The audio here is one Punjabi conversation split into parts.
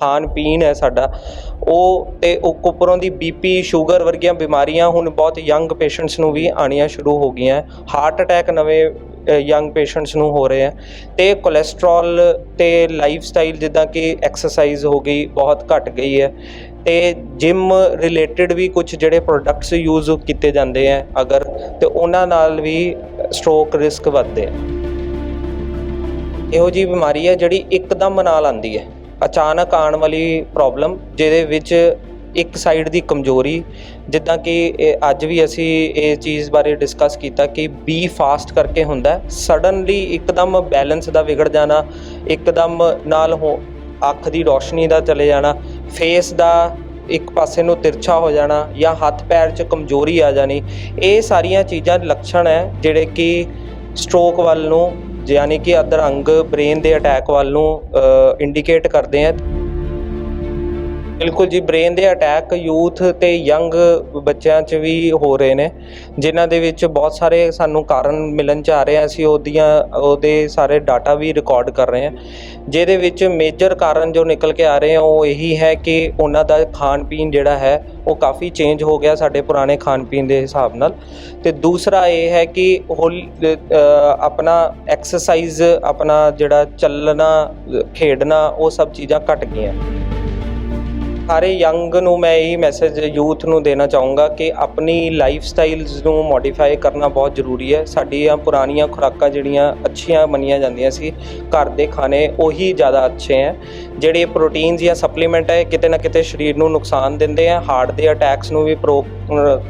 ਖਾਣ ਪੀਣ ਹੈ ਸਾਡਾ, ਉਹ ਤੇ ਉਹ ਉੱਪਰੋਂ ਦੀ ਬੀਪੀ ਸ਼ੂਗਰ ਵਰਗੀਆਂ ਬਿਮਾਰੀਆਂ ਹੁਣ ਬਹੁਤ ਯੰਗ ਪੇਸ਼ੈਂਟਸ ਨੂੰ ਵੀ ਆਣੀਆਂ ਸ਼ੁਰੂ ਹੋ ਗਈਆਂ, ਹਾਰਟ ਅਟੈਕ ਨਵੇਂ ਯੰਗ ਪੇਸ਼ੈਂਟਸ ਨੂੰ ਹੋ ਰਹੇ ਆ, ਤੇ ਕੋਲੇਸਟ੍ਰੋਲ ਤੇ ਲਾਈਫ ਸਟਾਈਲ ਜਿੱਦਾਂ ਕਿ ਐਕਸਰਸਾਈਜ਼ ਹੋ ਗਈ, ਬਹੁਤ ਘਟ ਗਈ ਹੈ, ਤੇ ਜਿਮ ਰਿਲੇਟਡ ਵੀ ਕੁਝ ਜਿਹੜੇ ਪ੍ਰੋਡਕਟਸ ਯੂਜ਼ ਕੀਤੇ ਜਾਂਦੇ ਆ, ਅਗਰ, ਤੇ ਉਹਨਾਂ ਨਾਲ ਵੀ ਸਟ੍ਰੋਕ ਰਿਸਕ ਵੱਧਦੇ ਆ। ਇਹੋ ਜੀ ਬਿਮਾਰੀ ਹੈ ਜਿਹੜੀ ਇੱਕਦਮ ਨਾਲ ਆਉਂਦੀ ਹੈ। ਅਚਾਨਕ ਆਉਣ ਵਾਲੀ ਪ੍ਰੋਬਲਮ ਜਿਹਦੇ ਵਿੱਚ ਇੱਕ ਸਾਈਡ ਦੀ ਕਮਜ਼ੋਰੀ, ਜਿੱਦਾਂ ਕਿ ਇਹ ਅੱਜ ਵੀ ਅਸੀਂ ਇਹ ਚੀਜ਼ ਬਾਰੇ ਡਿਸਕਸ ਕੀਤਾ ਕਿ ਬੀ ਫਾਸਟ ਕਰਕੇ ਹੁੰਦਾ ਸਡਨਲੀ ਇੱਕਦਮ ਬੈਲੈਂਸ ਦਾ ਵਿਗੜ ਜਾਣਾ, ਇੱਕਦਮ ਨਾਲ ਹੋ, ਅੱਖ ਦੀ ਰੋਸ਼ਨੀ ਦਾ ਚਲੇ ਜਾਣਾ ਫੇਸ ਦਾ ਇੱਕ ਪਾਸੇ ਨੂੰ ਤਿਰਛਾ ਹੋ ਜਾਣਾ ਜਾਂ ਹੱਥ ਪੈਰ 'ਚ ਕਮਜ਼ੋਰੀ ਆ ਜਾਣੀ, ਇਹ ਸਾਰੀਆਂ ਚੀਜ਼ਾਂ ਲੱਛਣ ਹੈ ਜਿਹੜੇ ਕਿ ਸਟ੍ਰੋਕ ਵੱਲ ਨੂੰ ਯਾਨੀ ਕਿ ਅਦਰ ਅੰਗ ਬ੍ਰੇਨ ਦੇ ਅਟੈਕ ਵੱਲ ਨੂੰ ਇੰਡੀਕੇਟ ਕਰਦੇ ਹੈ ਬਿਲਕੁਲ ਜੀ ਬ੍ਰੇਨ ਦੇ ਅਟੈਕ ਯੂਥ ਤੇ ਯੰਗ ਬੱਚਿਆਂ 'ਚ ਵੀ ਹੋ ਰਹੇ ਨੇ, ਜਿਨ੍ਹਾਂ ਦੇ ਵਿੱਚ ਬਹੁਤ ਸਾਰੇ ਸਾਨੂੰ ਕਾਰਨ ਮਿਲਣ 'ਚ ਆ ਰਹੇ ਆ। ਅਸੀਂ ਉਹਦੀਆਂ, ਉਹਦੇ ਸਾਰੇ ਡਾਟਾ ਵੀ ਰਿਕਾਰਡ ਕਰ ਰਹੇ ਹਾਂ ਜਿਹਦੇ ਵਿੱਚ ਮੇਜਰ ਕਾਰਨ ਜੋ ਨਿਕਲ ਕੇ ਆ ਰਹੇ ਆ, ਉਹ ਇਹੀ ਹੈ ਕਿ ਉਹਨਾਂ ਦਾ ਖਾਣ ਪੀਣ ਜਿਹੜਾ ਹੈ, ਉਹ ਕਾਫੀ ਚੇਂਜ ਹੋ ਗਿਆ ਸਾਡੇ ਪੁਰਾਣੇ ਖਾਣ ਪੀਣ ਦੇ ਹਿਸਾਬ ਨਾਲ। ਤੇ ਦੂਸਰਾ ਇਹ ਹੈ ਕਿ ਹੋਲ ਆਪਣਾ ਐਕਸਰਸਾਈਜ਼ ਆਪਣਾ ਜਿਹੜਾ ਚੱਲਣਾ, ਖੇਡਣਾ, ਉਹ ਸਭ ਚੀਜ਼ਾਂ ਘਟ ਗਈਆਂ। ਸਾਰੇ ਯੰਗ ਨੂੰ ਮੈਂ ਇਹ ਮੈਸੇਜ ਯੂਥ ਨੂੰ ਦੇਣਾ ਚਾਹੂੰਗਾ ਕਿ ਆਪਣੀ ਲਾਈਫ ਸਟਾਈਲਸ ਨੂੰ ਮੋਡੀਫਾਈ ਕਰਨਾ ਬਹੁਤ ਜ਼ਰੂਰੀ ਹੈ। ਸਾਡੀਆਂ ਪੁਰਾਣੀਆਂ ਖੁਰਾਕਾਂ ਜਿਹੜੀਆਂ ਅੱਛੀਆਂ ਮੰਨੀਆਂ ਜਾਂਦੀਆਂ ਸੀ, ਘਰ ਦੇ ਖਾਣੇ ਉਹੀ ਜ਼ਿਆਦਾ ਅੱਛੇ ਹੈ। ਜਿਹੜੇ ਪ੍ਰੋਟੀਨਸ ਜਾਂ ਸਪਲੀਮੈਂਟ ਹੈ ਕਿਤੇ ਨਾ ਕਿਤੇ ਸਰੀਰ ਨੂੰ ਨੁਕਸਾਨ ਦਿੰਦੇ ਆ, ਹਾਰਟ ਦੇ ਅਟੈਕਸ ਨੂੰ ਵੀ ਪ੍ਰੋ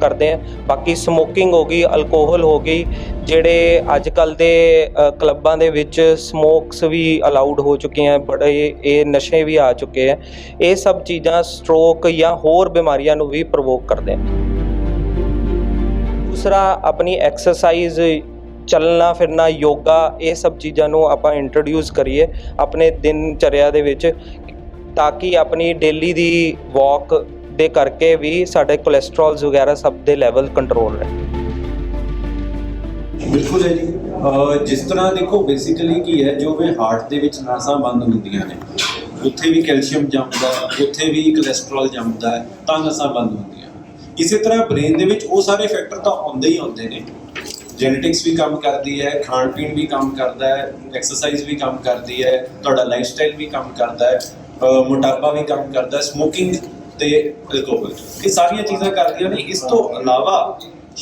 ਕਰਦੇ ਆ। ਬਾਕੀ ਸਮੋਕਿੰਗ ਹੋ ਗਈ, ਅਲਕੋਹਲ ਹੋ ਗਈ, ਜਿਹੜੇ ਅੱਜ ਕੱਲ ਦੇ ਕਲੱਬਾਂ ਦੇ ਵਿੱਚ ਸਮੋਕਸ ਵੀ ਅਲਾਉਡ ਹੋ ਚੁੱਕੀਆਂ ਬੜੇ ਇਹ ਨਸ਼ੇ ਵੀ ਆ ਚੁੱਕੇ ਆ। ਇਹ ਸਭ ਚੀਜ਼ਾਂ ਸਟ੍ਰੋਕ ਜਾਂ ਹੋਰ ਬਿਮਾਰੀਆਂ ਨੂੰ ਵੀ ਪ੍ਰਵੋਕ ਕਰਦੇ ਆ। ਦੂਸਰਾ, ਆਪਣੀ ਐਕਸਰਸਾਈਜ਼ ਚੱਲਣਾ, ਫਿਰਨਾ, ਯੋਗਾ, ਇਹ ਸਭ ਚੀਜ਼ਾਂ ਨੂੰ ਆਪਾਂ ਇੰਟਰੋਡਿਊਸ ਕਰੀਏ ਆਪਣੇ ਦਿਨ ਚਰਿਆ ਦੇ ਵਿੱਚ ਤਾਂ ਕਿ ਆਪਣੀ ਡੇਲੀ ਦੀ ਵਾਕ ਦੇ ਕਰਕੇ ਵੀ ਸਾਡੇ ਕੋਲੇਸਟ੍ਰੋਲਸ ਵਗੈਰਾ ਸਭ ਦੇ ਲੈਵਲ ਕੰਟਰੋਲ ਰਹੇ। ਬਿਲਕੁਲ ਹੈ ਜੀ। ਜਿਸ ਤਰ੍ਹਾਂ ਦੇਖੋ ਬੇਸਿਕਲੀ ਕੀ ਹੈ, ਜੋ ਵੀ ਹਾਰਟ ਦੇ ਵਿੱਚ ਨਾਸਾਂ ਬੰਦ ਹੁੰਦੀਆਂ ਨੇ, ਉੱਥੇ ਵੀ ਕੈਲਸ਼ੀਅਮ ਜੰਮਦਾ, ਉੱਥੇ ਵੀ ਕੋਲੇਸਟ੍ਰੋਲ ਜੰਮਦਾ, ਤਾਂ ਨਸਾਂ ਬੰਦ ਹੁੰਦੀਆਂ। ਇਸੇ ਤਰ੍ਹਾਂ ਬ੍ਰੇਨ ਦੇ ਵਿੱਚ ਉਹ ਸਾਰੇ ਫੈਕਟਰ ਤਾਂ ਆਉਂਦੇ ਹੀ ਆਉਂਦੇ ਨੇ। ਜੈਨੇਟਿਕਸ ਵੀ ਕੰਮ ਕਰਦੀ ਹੈ ਖਾਣ ਪੀਣ ਵੀ ਕੰਮ ਕਰਦਾ ਹੈ ਐਕਸਰਸਾਈਜ਼ ਵੀ ਕੰਮ ਕਰਦੀ ਹੈ, ਤੁਹਾਡਾ ਲਾਈਫ ਸਟਾਈਲ ਵੀ ਕੰਮ ਕਰਦਾ ਹੈ ਮੋਟਾਪਾ ਵੀ ਕੰਮ ਕਰਦਾ ਹੈ ਸਮੋਕਿੰਗ ਤੇ ਅਲਕੋਹਲ ਇਹ ਸਾਰੀਆਂ ਚੀਜ਼ਾਂ ਕਰਦੀਆਂ ਨੇ। ਇਸ ਤੋਂ ਇਲਾਵਾ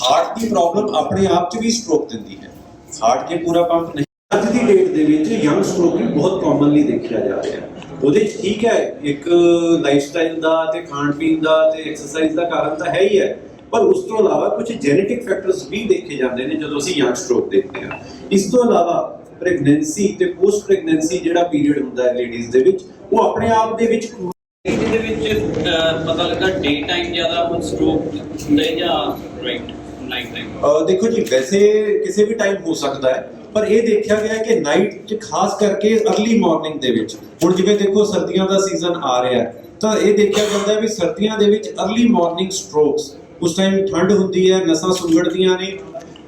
ਹਾਰਟ ਦੀ ਪ੍ਰੋਬਲਮ ਆਪਣੇ ਆਪ 'ਚ ਵੀ ਸਟ੍ਰੋਕ ਦਿੰਦੀ ਹੈ। ਹਾਰਟ 'ਚ ਪੂਰਾ ਪੰਪ ਨਹੀਂ ਅੱਜ ਦੀ ਡੇਟ ਦੇ ਵਿੱਚ ਯੰਗ ਸਟ੍ਰੋਕਿੰਗ ਬਹੁਤ ਕਾਮਨਲੀ ਦੇਖਿਆ ਜਾ ਰਿਹਾ। ਹੈ ਉਹਦੇ ਠੀਕ ਹੈ, ਇੱਕ ਲਾਈਫ ਸਟਾਈਲ ਦਾ ਤੇ ਖਾਣ ਪੀਣ ਦਾ ਤੇ ਐਕਸਰਸਾਈਜ਼ ਦਾ ਕਾਰਨ ਤਾਂ ਹੈ ਹੀ ਹੈ। ਪਰ ਉਸ ਤੋਂ ਇਲਾਵਾ ਕੁਝ ਜੈਨੇਟਿਕ ਫੈਕਟਰਸ ਵੀ ਦੇਖੇ ਜਾਂਦੇ ਨੇ ਜਦੋਂ ਅਸੀਂ ਯੰਗ ਸਟ੍ਰੋਕ ਦੇਖਦੇ ਹਾਂ। ਇਸ ਤੋਂ ਇਲਾਵਾ ਪ੍ਰੈਗਨੈਂਸੀ ਤੇ ਪੋਸਟ ਪ੍ਰੈਗਨੈਂਸੀ ਜਿਹੜਾ ਪੀਰੀਅਡ ਹੁੰਦਾ ਹੈ ਲੇਡੀਜ਼ ਦੇ ਵਿੱਚ ਉਹ ਆਪਣੇ ਆਪ ਦੇ ਵਿੱਚ ਜਿਹਦੇ ਵਿੱਚ ਪਤਾ ਲੱਗਾ ਡੇ ਟਾਈਮ ਜ਼ਿਆਦਾ ਹੁਣ ਸਟ੍ਰੋਕ ਹੁੰਦਾ ਜਾਂ ਰਾਈਟ ਨਾਈਟ ਟਾਈਮ ਦੇਖੋ ਜੀ ਵੈਸੇ ਕਿਸੇ ਵੀ ਟਾਈਮ ਹੋ ਸਕਦਾ ਹੈ ਪਰ ਇਹ ਦੇਖਿਆ ਗਿਆ ਕਿ ਨਾਈਟ ਚ ਖਾਸ ਕਰਕੇ अर्ਲੀ ਮਾਰਨਿੰਗ ਦੇ ਵਿੱਚ ਹੁਣ ਜਿਵੇਂ ਦੇਖੋ ਸਰਦੀਆਂ ਦਾ ਸੀਜ਼ਨ ਆ ਰਿਹਾ ਤਾਂ ਇਹ ਦੇਖਿਆ ਜਾਂਦਾ ਵੀ ਸਰਦੀਆਂ ਦੇ ਵਿੱਚ ਅਰਲੀ ਮਾਰਨਿੰਗ ਸਟ੍ਰੋਕਸ ਉਸ ਟਾਈਮ ਠੰਡ ਹੁੰਦੀ ਹੈ, ਨਸਾਂ ਸੁੰਗੜਦੀਆਂ ਨੇ,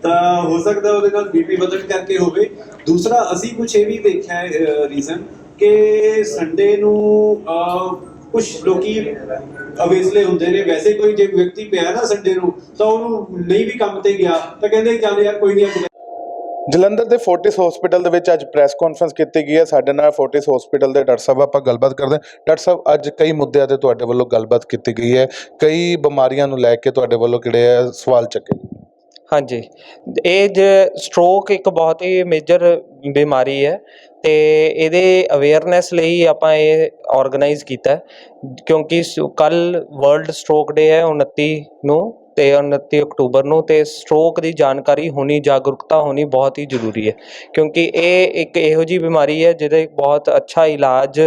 ਤਾਂ ਹੋ ਸਕਦਾ ਉਹਦੇ ਨਾਲ ਬੀਪੀ ਵਧਣ ਕਰਕੇ ਹੋਵੇ। ਦੂਸਰਾ, ਅਸੀਂ ਕੁਝ ਇਹ ਵੀ ਦੇਖਿਆ ਹੈ ਰੀਜ਼ਨ ਕਿ ਸੰਡੇ ਨੂੰ ਕੁਝ ਲੋਕੀ ਅਵੇਸਲੇ ਹੁੰਦੇ ਨੇ। ਵੈਸੇ ਕੋਈ ਜੇ ਵਿਅਕਤੀ ਪਿਆ ਨਾ ਸੰਡੇ ਨੂੰ, ਤਾਂ ਉਹਨੂੰ ਨਹੀਂ ਵੀ ਕੰਮ ਤੇ ਗਿਆ, ਤਾਂ ਕਹਿੰਦੇ ਚੱਲ ਯਾਰ ਕੋਈ ਨਹੀਂ ਅੱਜ ਜਲੰਧਰ ਦੇ ਫੋਰਟਿਸ ਹਸਪੀਟਲ ਦੇ ਵਿੱਚ ਅੱਜ ਪ੍ਰੈਸ ਕਾਨਫਰੰਸ ਕੀਤੀ ਗਈ ਹੈ। ਸਾਡੇ ਨਾਲ ਫੋਰਟਿਸ ਹਸਪੀਟਲ ਦੇ ਡਾਕਟਰ ਸਾਹਿਬ ਆਪਾਂ ਗੱਲਬਾਤ ਕਰਦੇ ਹਾਂ। ਡਾਕਟਰ ਸਾਹਿਬ, ਅੱਜ ਕਈ ਮੁੱਦਿਆਂ ਤੇ ਤੁਹਾਡੇ ਵੱਲੋਂ ਗੱਲਬਾਤ ਕੀਤੀ ਗਈ ਹੈ। ਕਈ ਬਿਮਾਰੀਆਂ ਨੂੰ ਲੈ ਕੇ ਤੁਹਾਡੇ ਵੱਲੋਂ ਕਿਹੜੇ ਆ ਸਵਾਲ ਚੱਕੇ ਹਾਂਜੀ। ਇਹ ਜ ਸਟ੍ਰੋਕ ਇੱਕ ਬਹੁਤ ਹੀ ਮੇਜਰ ਬਿਮਾਰੀ ਹੈ ਤੇ ਇਹਦੇ ਅਵੇਅਰਨੈਸ ਲਈ ਆਪਾਂ ਇਹ ਆਰਗੇਨਾਈਜ਼ ਕੀਤਾ ਹੈ। ਕਿਉਂਕਿ ਕੱਲ ਵਰਲਡ ਸਟ੍ਰੋਕ ਡੇ ਹੈ 29 ਨੂੰ ਤੇ 29 ਅਕਤੂਬਰ ਨੂੰ ਤੇ ਸਟ੍ਰੋਕ ਦੀ ਜਾਣਕਾਰੀ ਹੋਣੀ, ਜਾਗਰੂਕਤਾ ਹੋਣੀ ਬਹੁਤ ਹੀ ਜ਼ਰੂਰੀ ਹੈ। ਕਿਉਂਕਿ ਇਹ ਇੱਕ ਇਹੋ ਜੀ ਬਿਮਾਰੀ ਹੈ ਜਿਹਦੇ ਬਹੁਤ ਅੱਛਾ ਇਲਾਜ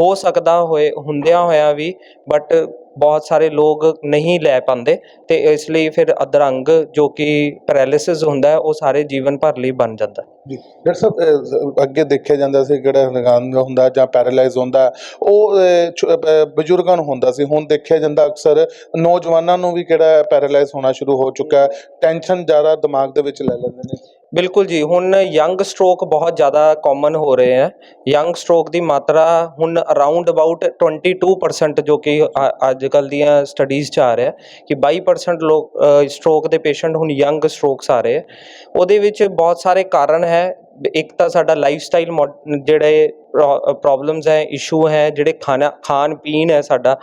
ਹੋ ਸਕਦਾ ਹੋਏ, ਹੁੰਦਿਆਂ ਹੋਇਆ ਵੀ ਬਟ ਬਹੁਤ ਸਾਰੇ ਲੋਕ ਨਹੀਂ ਲੈ ਪਾਉਂਦੇ ਤੇ ਇਸ ਲਈ ਫਿਰ ਅਧਰੰਗ ਜੋ ਕਿ ਪੈਰਾਲਿਸਿਸ ਹੁੰਦਾ ਹੈ, ਉਹ ਸਾਰੇ ਜੀਵਨ ਭਰ ਲਈ ਬਣ ਜਾਂਦਾ ਜੀ, ਡਾਕਟਰ ਸਾਹਿਬ ਅੱਗੇ ਦੇਖਿਆ ਜਾਂਦਾ ਸੀ ਕਿਹੜਾ ਨਿਗਾਨ ਹੁੰਦਾ ਜਾਂ ਪੈਰਾਲਾਈਜ਼ ਹੁੰਦਾ ਉਹ ਬਜ਼ੁਰਗਾਂ ਨੂੰ ਹੁੰਦਾ ਸੀ। ਹੁਣ ਦੇਖਿਆ ਜਾਂਦਾ ਅਕਸਰ ਨੌਜਵਾਨਾਂ ਨੂੰ ਵੀ ਕਿਹੜਾ ਪੈਰਾਲਾਈਜ਼ ਹੋਣਾ ਸ਼ੁਰੂ ਹੋ ਚੁੱਕਾ ਟੈਨਸ਼ਨ ਜ਼ਿਆਦਾ ਦਿਮਾਗ ਦੇ ਵਿੱਚ ਲੈ ਲੈਂਦੇ ਨੇ। ਬਿਲਕੁਲ ਜੀ, ਹੁਣ ਯੰਗ ਸਟ੍ਰੋਕ ਬਹੁਤ ਜ਼ਿਆਦਾ ਕਾਮਨ ਹੋ ਰਹੇ ਹੈ। ਯੰਗ ਸਟ੍ਰੋਕ ਦੀ ਮਾਤਰਾ ਹੁਣ ਅਰਾਊਂਡ ਅਬਾਊਟ 22% ਜੋ ਕਿ ਅੱਜ ਕੱਲ ਦੀਆਂ ਸਟੱਡੀਜ਼ 'ਚ ਆ ਰਿਹਾ ਕਿ 22% ਲੋਕ ਸਟ੍ਰੋਕ ਦੇ ਪੇਸ਼ੈਂਟ ਹੁਣ ਯੰਗ ਸਟ੍ਰੋਕਸ ਆ ਰਹੇ ਹੈ। ਉਹਦੇ ਵਿੱਚ ਬਹੁਤ ਸਾਰੇ ਕਾਰਨ ਹੈ ਇੱਕ ਤਾਂ ਸਾਡਾ ਲਾਈਫ ਸਟਾਈਲ ਜਿਹੜੇ ਪ੍ਰੋਬਲਮਸ ਹੈ ਇਸ਼ੂ ਹੈ, ਜਿਹੜੇ ਖਾਣਾ, ਖਾਣ, ਪੀਣ ਹੈ ਸਾਡਾ,